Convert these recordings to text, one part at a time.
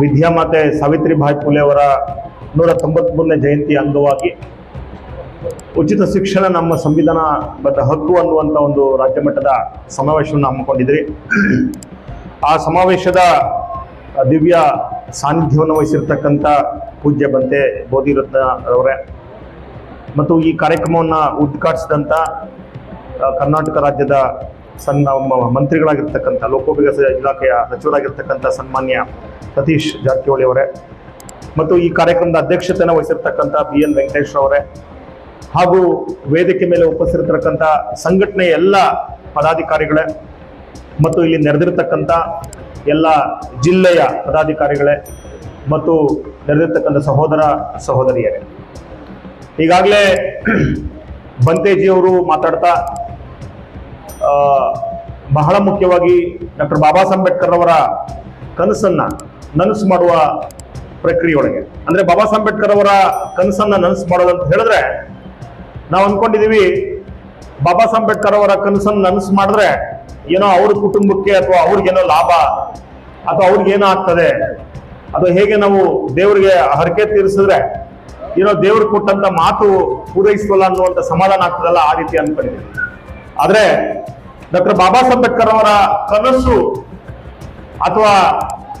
ವಿದ್ಯಾಮಾತೆ ಸಾವಿತ್ರಿಬಾಯಿ ಫುಲೆ ಅವರ ನೂರ ತೊಂಬತ್ಮೂರನೇ ಜಯಂತಿ ಅಂಗವಾಗಿ ಉಚಿತ ಶಿಕ್ಷಣ ನಮ್ಮ ಸಂವಿಧಾನ ಬದ್ಧ ಹಕ್ಕು ಅನ್ನುವಂಥ ಒಂದು ರಾಜ್ಯ ಮಟ್ಟದ ಸಮಾವೇಶವನ್ನು ಹಮ್ಮಿಕೊಂಡಿದ್ರಿ. ಆ ಸಮಾವೇಶದ ದಿವ್ಯ ಸಾನ್ನಿಧ್ಯವನ್ನು ವಹಿಸಿರ್ತಕ್ಕಂಥ ಪೂಜ್ಯ ಬಂತೆ ಬೋಧಿರತ್ನ ಅವರೇ ಮತ್ತು ಈ ಕಾರ್ಯಕ್ರಮವನ್ನು ಉದ್ಘಾಟಿಸಿದಂಥ ಕರ್ನಾಟಕ ರಾಜ್ಯದ ಸಣ್ಣ ಮಂತ್ರಿಗಳಾಗಿರ್ತಕ್ಕಂಥ ಲೋಕೋಪಯೋಗ ಇಲಾಖೆಯ ಸಚಿವರಾಗಿರ್ತಕ್ಕಂಥ ಸನ್ಮಾನ್ಯ ಸತೀಶ್ ಜಾರಕಿಹೊಳಿ ಅವರೇ, ಮತ್ತು ಈ ಕಾರ್ಯಕ್ರಮದ ಅಧ್ಯಕ್ಷತೆಯನ್ನು ವಹಿಸಿರ್ತಕ್ಕಂಥ ಬಿ ಎನ್ ವೆಂಕಟೇಶ್ ಅವರೇ, ಹಾಗೂ ವೇದಿಕೆ ಮೇಲೆ ಉಪಸ್ಥಿತಿರ್ತಕ್ಕಂಥ ಸಂಘಟನೆಯ ಎಲ್ಲ ಪದಾಧಿಕಾರಿಗಳೇ, ಮತ್ತು ಇಲ್ಲಿ ನೆರೆದಿರ್ತಕ್ಕಂಥ ಎಲ್ಲ ಜಿಲ್ಲೆಯ ಪದಾಧಿಕಾರಿಗಳೇ, ಮತ್ತು ನೆರೆದಿರ್ತಕ್ಕಂಥ ಸಹೋದರ ಸಹೋದರಿಯರೇ. ಈಗಾಗಲೇ ಬಂತೇಜಿಯವರು ಮಾತಾಡ್ತಾ ಬಹಳ ಮುಖ್ಯವಾಗಿ ಡಾಕ್ಟರ್ ಬಾಬಾ ಸಾಹೇಬ್ ಅವರ ಕನಸನ್ನ ನನಸು ಮಾಡುವ ಪ್ರಕ್ರಿಯೆಯೊಳಗೆ. ಅಂದ್ರೆ ಬಾಬಾ ಸಾಹೇಬ್ ಅವರ ಕನಸನ್ನ ನನಸು ಮಾಡೋದಂತ ಹೇಳಿದ್ರೆ, ನಾವು ಅನ್ಕೊಂಡಿದೀವಿ, ಬಾಬಾ ಸಾಹೇಬ್ ಅವರ ಕನಸನ್ನು ನನಸು ಮಾಡಿದ್ರೆ ಏನೋ ಅವ್ರ ಕುಟುಂಬಕ್ಕೆ ಅಥವಾ ಅವ್ರಿಗೇನೋ ಲಾಭ, ಅಥವಾ ಅವ್ರಿಗೇನೋ ಆಗ್ತದೆ. ಅದು ಹೇಗೆ ನಾವು ದೇವರಿಗೆ ಹರಕೆ ತೀರಿಸಿದ್ರೆ, ಏನೋ ದೇವ್ರಿಗೆ ಕೊಟ್ಟಂತ ಮಾತು ಪೂರೈಸಲ್ಲ ಅನ್ನುವಂಥ ಸಮಾಧಾನ ಆಗ್ತದಲ್ಲ ಆ ರೀತಿ ಅನ್ಕೊಂಡಿದ್ದೀವಿ ಆದ್ರೆ ಡಾಕ್ಟರ್ ಬಾಬಾ ಸಾಹೇಬ್ ಅವರ ಕನಸು ಅಥವಾ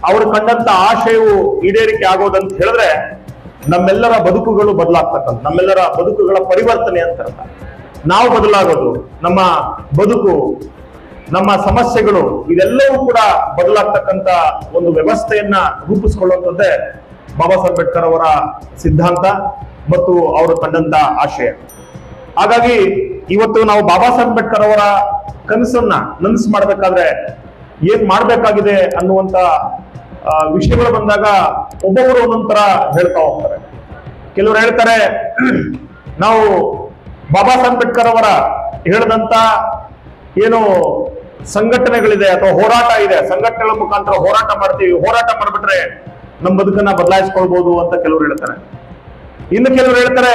ಅವರು ಕಂಡಂತ ಆಶಯವು ಈಡೇರಿಕೆ ಆಗೋದಂತ ಹೇಳಿದ್ರೆ ನಮ್ಮೆಲ್ಲರ ಬದುಕುಗಳು ಬದಲಾಗ್ತಕ್ಕಂಥ, ನಮ್ಮೆಲ್ಲರ ಬದುಕುಗಳ ಪರಿವರ್ತನೆ ಅಂತ. ನಾವು ಬದಲಾಗೋದು, ನಮ್ಮ ಬದುಕು, ನಮ್ಮ ಸಮಸ್ಯೆಗಳು ಇದೆಲ್ಲವೂ ಕೂಡ ಬದಲಾಗ್ತಕ್ಕಂಥ ಒಂದು ವ್ಯವಸ್ಥೆಯನ್ನ ರೂಪಿಸ್ಕೊಳ್ಳುವಂಥದ್ದೇ ಬಾಬಾ ಸಾಹೇಬ್ ಅಂಬೇಡ್ಕರ್ ಅವರ ಸಿದ್ಧಾಂತ ಮತ್ತು ಅವರು ಕಂಡಂತ ಆಶಯ ಹಾಗಾಗಿ ಇವತ್ತು ನಾವು ಬಾಬಾ ಸಾಹೇಬ್ ಅಂಬೇಡ್ಕರ್ ಅವರ ಕನಸನ್ನ ನನಸು ಮಾಡ್ಬೇಕಾದ್ರೆ ಏನ್ ಮಾಡ್ಬೇಕಾಗಿದೆ ಅನ್ನುವಂತ ವಿಷಯಗಳು ಬಂದಾಗ ಒಬ್ಬೊಬ್ಬರು ಒಂದೊಂದರ ಹೇಳ್ತಾ ಹೋಗ್ತಾರೆ. ಕೆಲವರು ಹೇಳ್ತಾರೆ, ನಾವು ಬಾಬಾ ಸಾಹೇಬ್ ಅಂಬೇಡ್ಕರ್ ಅವರ ಹೇಳಿದಂತ ಏನು ಸಂಘಟನೆಗಳಿದೆ ಅಥವಾ ಹೋರಾಟ ಇದೆ, ಸಂಘಟನೆಗಳ ಮುಖಾಂತರ ಹೋರಾಟ ಮಾಡ್ತೀವಿ. ಹೋರಾಟ ಮಾಡ್ಬಿಟ್ರೆ ನಮ್ಮ ಬದುಕನ್ನ ಬದಲಾಯಿಸ್ಕೊಳ್ಬಹುದು ಅಂತ ಕೆಲವರು ಹೇಳ್ತಾರೆ. ಇನ್ನು ಕೆಲವರು ಹೇಳ್ತಾರೆ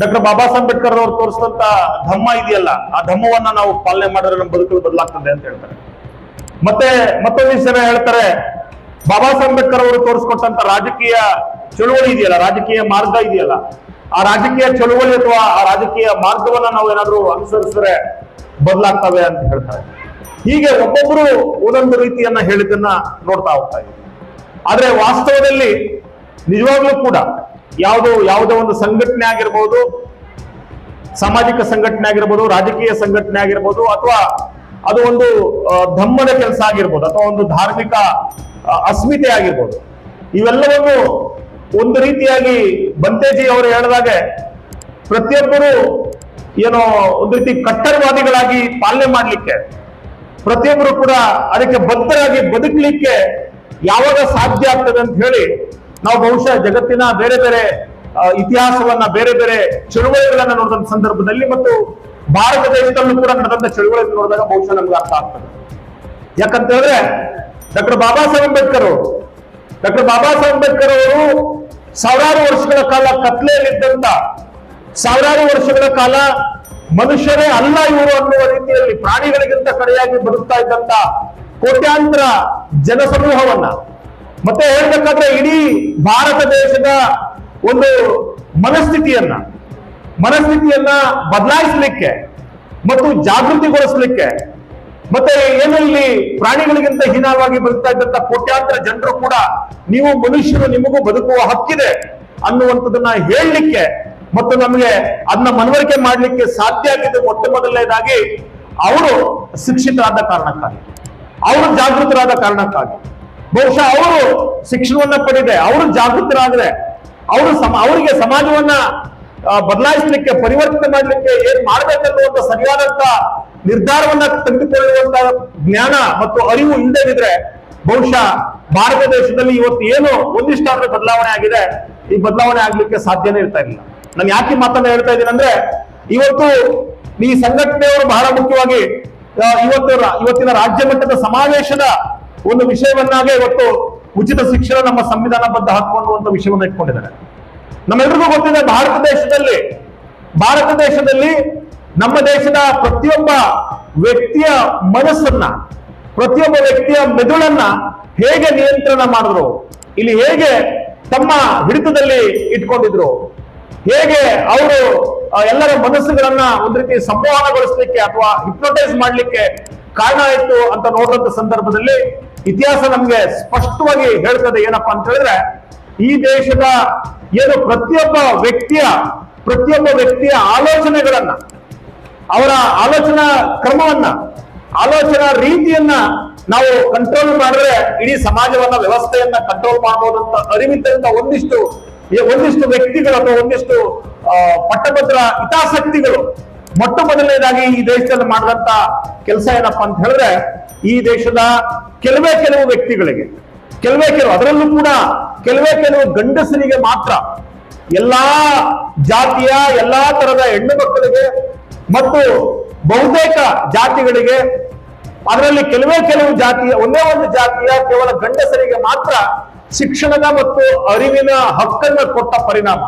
ಡಾಕ್ಟರ್ ಬಾಬಾ ಸಾಹೇಬ್ ಅಂಬೇಡ್ಕರ್ ಅವರು ತೋರಿಸಿದಂತ ಧಮ್ಮ ಇದೆಯಲ್ಲ, ಆ ಧಮ್ಮವನ್ನ ನಾವು ಪಾಲನೆ ಮಾಡಿದ್ರೆ ನಮ್ಮ ಬದುಕಲು ಬದಲಾಗ್ತದೆ ಅಂತ ಹೇಳ್ತಾರೆ. ಮತ್ತೆ ಮತ್ತೊಂದು ಜನ ಹೇಳ್ತಾರೆ, ಬಾಬಾ ಸಾಹೇಬ್ ಅಂಬೇಡ್ಕರ್ ಅವರು ತೋರಿಸ್ಕೊಟ್ಟಂತ ರಾಜಕೀಯ ಚಳುವಳಿ ಇದೆಯಲ್ಲ, ರಾಜಕೀಯ ಮಾರ್ಗ ಇದೆಯಲ್ಲ, ಆ ರಾಜಕೀಯ ಚಳುವಳಿ ಅಥವಾ ಆ ರಾಜಕೀಯ ಮಾರ್ಗವನ್ನ ನಾವು ಏನಾದ್ರೂ ಅನುಸರಿಸಿದ್ರೆ ಬದಲಾಗ್ತವೆ ಅಂತ ಹೇಳ್ತಾರೆ. ಹೀಗೆ ಒಬ್ಬೊಬ್ರು ಒಂದೊಂದು ರೀತಿಯನ್ನ ಹೇಳಿದ್ದನ್ನ ನೋಡ್ತಾ ಹೋಗ್ತಾ ಇದ್ದೀವಿ. ಆದ್ರೆ ವಾಸ್ತವದಲ್ಲಿ ನಿಜವಾಗ್ಲೂ ಕೂಡ ಯಾವುದು, ಯಾವುದೋ ಒಂದು ಸಂಘಟನೆ ಆಗಿರ್ಬೋದು, ಸಾಮಾಜಿಕ ಸಂಘಟನೆ ಆಗಿರ್ಬೋದು, ರಾಜಕೀಯ ಸಂಘಟನೆ ಆಗಿರ್ಬೋದು, ಅಥವಾ ಅದು ಒಂದು ಧಮ್ಮದ ಕೆಲಸ ಆಗಿರ್ಬೋದು, ಅಥವಾ ಒಂದು ಧಾರ್ಮಿಕ ಅಸ್ಮಿತೆ ಆಗಿರ್ಬೋದು. ಇವೆಲ್ಲವನ್ನು ಒಂದು ರೀತಿಯಾಗಿ ಬಂತೇಜಿ ಅವರು ಹೇಳಿದಾಗೆ, ಪ್ರತಿಯೊಬ್ಬರು ಏನೋ ಒಂದು ರೀತಿ ಕಟ್ಟರವಾದಿಗಳಾಗಿ ಪಾಲನೆ ಮಾಡಲಿಕ್ಕೆ, ಪ್ರತಿಯೊಬ್ಬರು ಕೂಡ ಅದಕ್ಕೆ ಬದ್ಧರಾಗಿ ಬದುಕಲಿಕ್ಕೆ ಯಾವಾಗ ಸಾಧ್ಯ ಆಗ್ತದೆ ಅಂತ ಹೇಳಿ ನಾವು ಬಹುಶಃ ಜಗತ್ತಿನ ಬೇರೆ ಬೇರೆ ಇತಿಹಾಸವನ್ನ ಬೇರೆ ಬೇರೆ ಚಳುವಳಿಗಳನ್ನ ನೋಡಿದಂತ ಸಂದರ್ಭದಲ್ಲಿ ಮತ್ತು ಭಾರತ ದೇಶದಲ್ಲೂ ಕೂಡ ನಡೆದಂತ ಚಳುವಳಿ ನೋಡಿದಾಗ ಬಹುಶಃ ನಮ್ಗೆ ಅರ್ಥ ಆಗ್ತದೆ. ಯಾಕಂತ ಹೇಳಿದ್ರೆ ಡಾಕ್ಟರ್ ಬಾಬಾ ಸಾಹೇಬ್ ಅಂಬೇಡ್ಕರ್ ಅವರು, ಡಾಕ್ಟರ್ ಬಾಬಾ ಸಾಹೇಬ್ ಅಂಬೇಡ್ಕರ್ ಅವರು ಸಾವಿರಾರು ವರ್ಷಗಳ ಕಾಲ ಕತ್ಲೆಯಲ್ಲಿದ್ದಂತ ಸಾವಿರಾರು ವರ್ಷಗಳ ಕಾಲ ಮನುಷ್ಯರೇ ಅಲ್ಲ ಇವರು ಅನ್ನುವ ರೀತಿಯಲ್ಲಿ ಪ್ರಾಣಿಗಳಿಗಿಂತ ಕಡೆಯಾಗಿ ಬದುಕ್ತಾ ಇದ್ದಂತ ಕೋಟ್ಯಾಂತರ ಜನಸಮೂಹವನ್ನ ಮತ್ತೆ ಹೇಳ್ಬೇಕಾದ್ರೆ ಇಡೀ ಭಾರತ ದೇಶದ ಒಂದು ಮನಸ್ಥಿತಿಯನ್ನ ಮನಸ್ಥಿತಿಯನ್ನ ಬದಲಾಯಿಸಲಿಕ್ಕೆ ಮತ್ತು ಜಾಗೃತಿಗೊಳಿಸಲಿಕ್ಕೆ, ಮತ್ತೆ ಏನು ಇಲ್ಲಿ ಪ್ರಾಣಿಗಳಿಗಿಂತ ಹೀನವಾಗಿ ಬರ್ತಾ ಇದ್ದಂತ ಕೋಟ್ಯಾಂತರ ಜನರು ಕೂಡ ನೀವು ಮನುಷ್ಯರು ನಿಮಗೂ ಬದುಕುವ ಹಕ್ಕಿದೆ ಅನ್ನುವಂಥದ್ದನ್ನ ಹೇಳಲಿಕ್ಕೆ ಮತ್ತು ನಮಗೆ ಅದನ್ನ ಮನವರಿಕೆ ಮಾಡಲಿಕ್ಕೆ ಸಾಧ್ಯ ಆಗಿದೆ ಮೊಟ್ಟ ಮೊದಲನೇದಾಗಿ, ಅವರು ಶಿಕ್ಷಿತರಾದ ಕಾರಣಕ್ಕಾಗಿ, ಅವರು ಜಾಗೃತರಾದ ಕಾರಣಕ್ಕಾಗಿ. ಬಹುಶಃ ಅವರು ಶಿಕ್ಷಣವನ್ನ ಪಡೆದ್ರೆ, ಅವರು ಜಾಗೃತರಾದ್ರೆ, ಅವರು ಸಮ, ಅವರಿಗೆ ಸಮಾಜವನ್ನ ಬದಲಾಯಿಸಲಿಕ್ಕೆ, ಪರಿವರ್ತನೆ ಮಾಡಲಿಕ್ಕೆ ಏನ್ ಮಾಡ್ಬೇಕನ್ನುವಂತ ಸರಿಯಾದಂತ ನಿರ್ಧಾರವನ್ನ ತೆಗೆದುಕೊಳ್ಳುವಂತ ಜ್ಞಾನ ಮತ್ತು ಅರಿವು ಇಲ್ಲದಿದ್ರೆ ಬಹುಶಃ ಭಾರತ ದೇಶದಲ್ಲಿ ಇವತ್ತು ಏನು ಒಂದಿಷ್ಟಾದ್ರೆ ಬದಲಾವಣೆ ಆಗಿದೆ, ಈ ಬದಲಾವಣೆ ಆಗ್ಲಿಕ್ಕೆ ಸಾಧ್ಯನೇ ಇರ್ತಾ ಇಲ್ಲ. ನಾನು ಯಾಕೆ ಮಾತನ್ನ ಹೇಳ್ತಾ ಇದ್ದೀನಿ ಅಂದ್ರೆ, ಇವತ್ತು ಈ ಸಂಘಟನೆಯವರು ಬಹಳ ಮುಖ್ಯವಾಗಿ ಇವತ್ತು ಇವತ್ತಿನ ರಾಜ್ಯ ಮಟ್ಟದ ಸಮಾವೇಶದ ಒಂದು ವಿಷಯವನ್ನಾಗೆ ಇವತ್ತು ಉಚಿತ ಶಿಕ್ಷಣ ನಮ್ಮ ಸಂವಿಧಾನ ಬದ್ಧ ಹಾಕುವ ವಿಷಯವನ್ನು ಇಟ್ಕೊಂಡಿದ್ದಾರೆ. ನಮ್ಮೆಲ್ರಿಗೂ ಗೊತ್ತಿದೆ, ಭಾರತ ದೇಶದಲ್ಲಿ ಭಾರತ ದೇಶದಲ್ಲಿ ನಮ್ಮ ದೇಶದ ಪ್ರತಿಯೊಬ್ಬ ವ್ಯಕ್ತಿಯ ಮನಸ್ಸನ್ನ, ಪ್ರತಿಯೊಬ್ಬ ವ್ಯಕ್ತಿಯ ಮೆದುಳನ್ನ ಹೇಗೆ ನಿಯಂತ್ರಣ ಮಾಡಿದ್ರು, ಇಲ್ಲಿ ಹೇಗೆ ತಮ್ಮ ಹಿಡಿತದಲ್ಲಿ ಇಟ್ಕೊಂಡಿದ್ರು ಹೇಗೆ ಅವರು ಎಲ್ಲರ ಮನಸ್ಸುಗಳನ್ನ ಒಂದ್ ರೀತಿ ಸಂವಹನಗೊಳಿಸ್ಲಿಕ್ಕೆ ಅಥವಾ ಹಿಪ್ನೋಟೈಸ್ ಮಾಡ್ಲಿಕ್ಕೆ ಕಾರಣ ಆಯ್ತು ಅಂತ ನೋಡುವಂತ ಸಂದರ್ಭದಲ್ಲಿ ಇತಿಹಾಸ ನಮ್ಗೆ ಸ್ಪಷ್ಟವಾಗಿ ಹೇಳ್ತದೆ ಏನಪ್ಪಾ ಅಂತ ಹೇಳಿದ್ರೆ, ಈ ದೇಶದ ಏನು ಪ್ರತಿಯೊಬ್ಬ ವ್ಯಕ್ತಿಯ ಪ್ರತಿಯೊಬ್ಬ ವ್ಯಕ್ತಿಯ ಆಲೋಚನೆಗಳನ್ನ, ಅವರ ಆಲೋಚನಾ ಕ್ರಮವನ್ನ, ಆಲೋಚನಾ ರೀತಿಯನ್ನ ನಾವು ಕಂಟ್ರೋಲ್ ಮಾಡಿದ್ರೆ ಇಡೀ ಸಮಾಜವನ್ನ ವ್ಯವಸ್ಥೆಯನ್ನ ಕಂಟ್ರೋಲ್ ಮಾಡಬಹುದಂತ ಅರಿವಿದ್ದರಿಂದ ಒಂದಿಷ್ಟು ಒಂದಿಷ್ಟು ವ್ಯಕ್ತಿಗಳು ಅಥವಾ ಒಂದಿಷ್ಟು ಪಟ್ಟಭದ್ರ ಹಿತಾಸಕ್ತಿಗಳು ಮೊಟ್ಟ ಮೊದಲನೇದಾಗಿ ಈ ದೇಶದಲ್ಲಿ ಮಾಡಿದಂತ ಕೆಲಸ ಏನಪ್ಪಾ ಅಂತ ಹೇಳಿದ್ರೆ, ಈ ದೇಶದ ಕೆಲವೇ ಕೆಲವು ವ್ಯಕ್ತಿಗಳಿಗೆ, ಕೆಲವೇ ಕೆಲವು, ಅದರಲ್ಲೂ ಕೂಡ ಕೆಲವೇ ಕೆಲವು ಗಂಡಸರಿಗೆ ಮಾತ್ರ ಎಲ್ಲಾ ಜಾತಿಯ, ಎಲ್ಲಾ ತರದ ಹೆಣ್ಣು ಮಕ್ಕಳಿಗೆ ಮತ್ತು ಬಹುತೇಕ ಜಾತಿಗಳಿಗೆ ಅದರಲ್ಲಿ ಕೆಲವೇ ಕೆಲವು ಜಾತಿಯ, ಒಂದೇ ಒಂದು ಜಾತಿಯ ಕೇವಲ ಗಂಡಸರಿಗೆ ಮಾತ್ರ ಶಿಕ್ಷಣದ ಮತ್ತು ಅರಿವಿನ ಹಕ್ಕನ್ನ ಕೊಟ್ಟ ಪರಿಣಾಮ.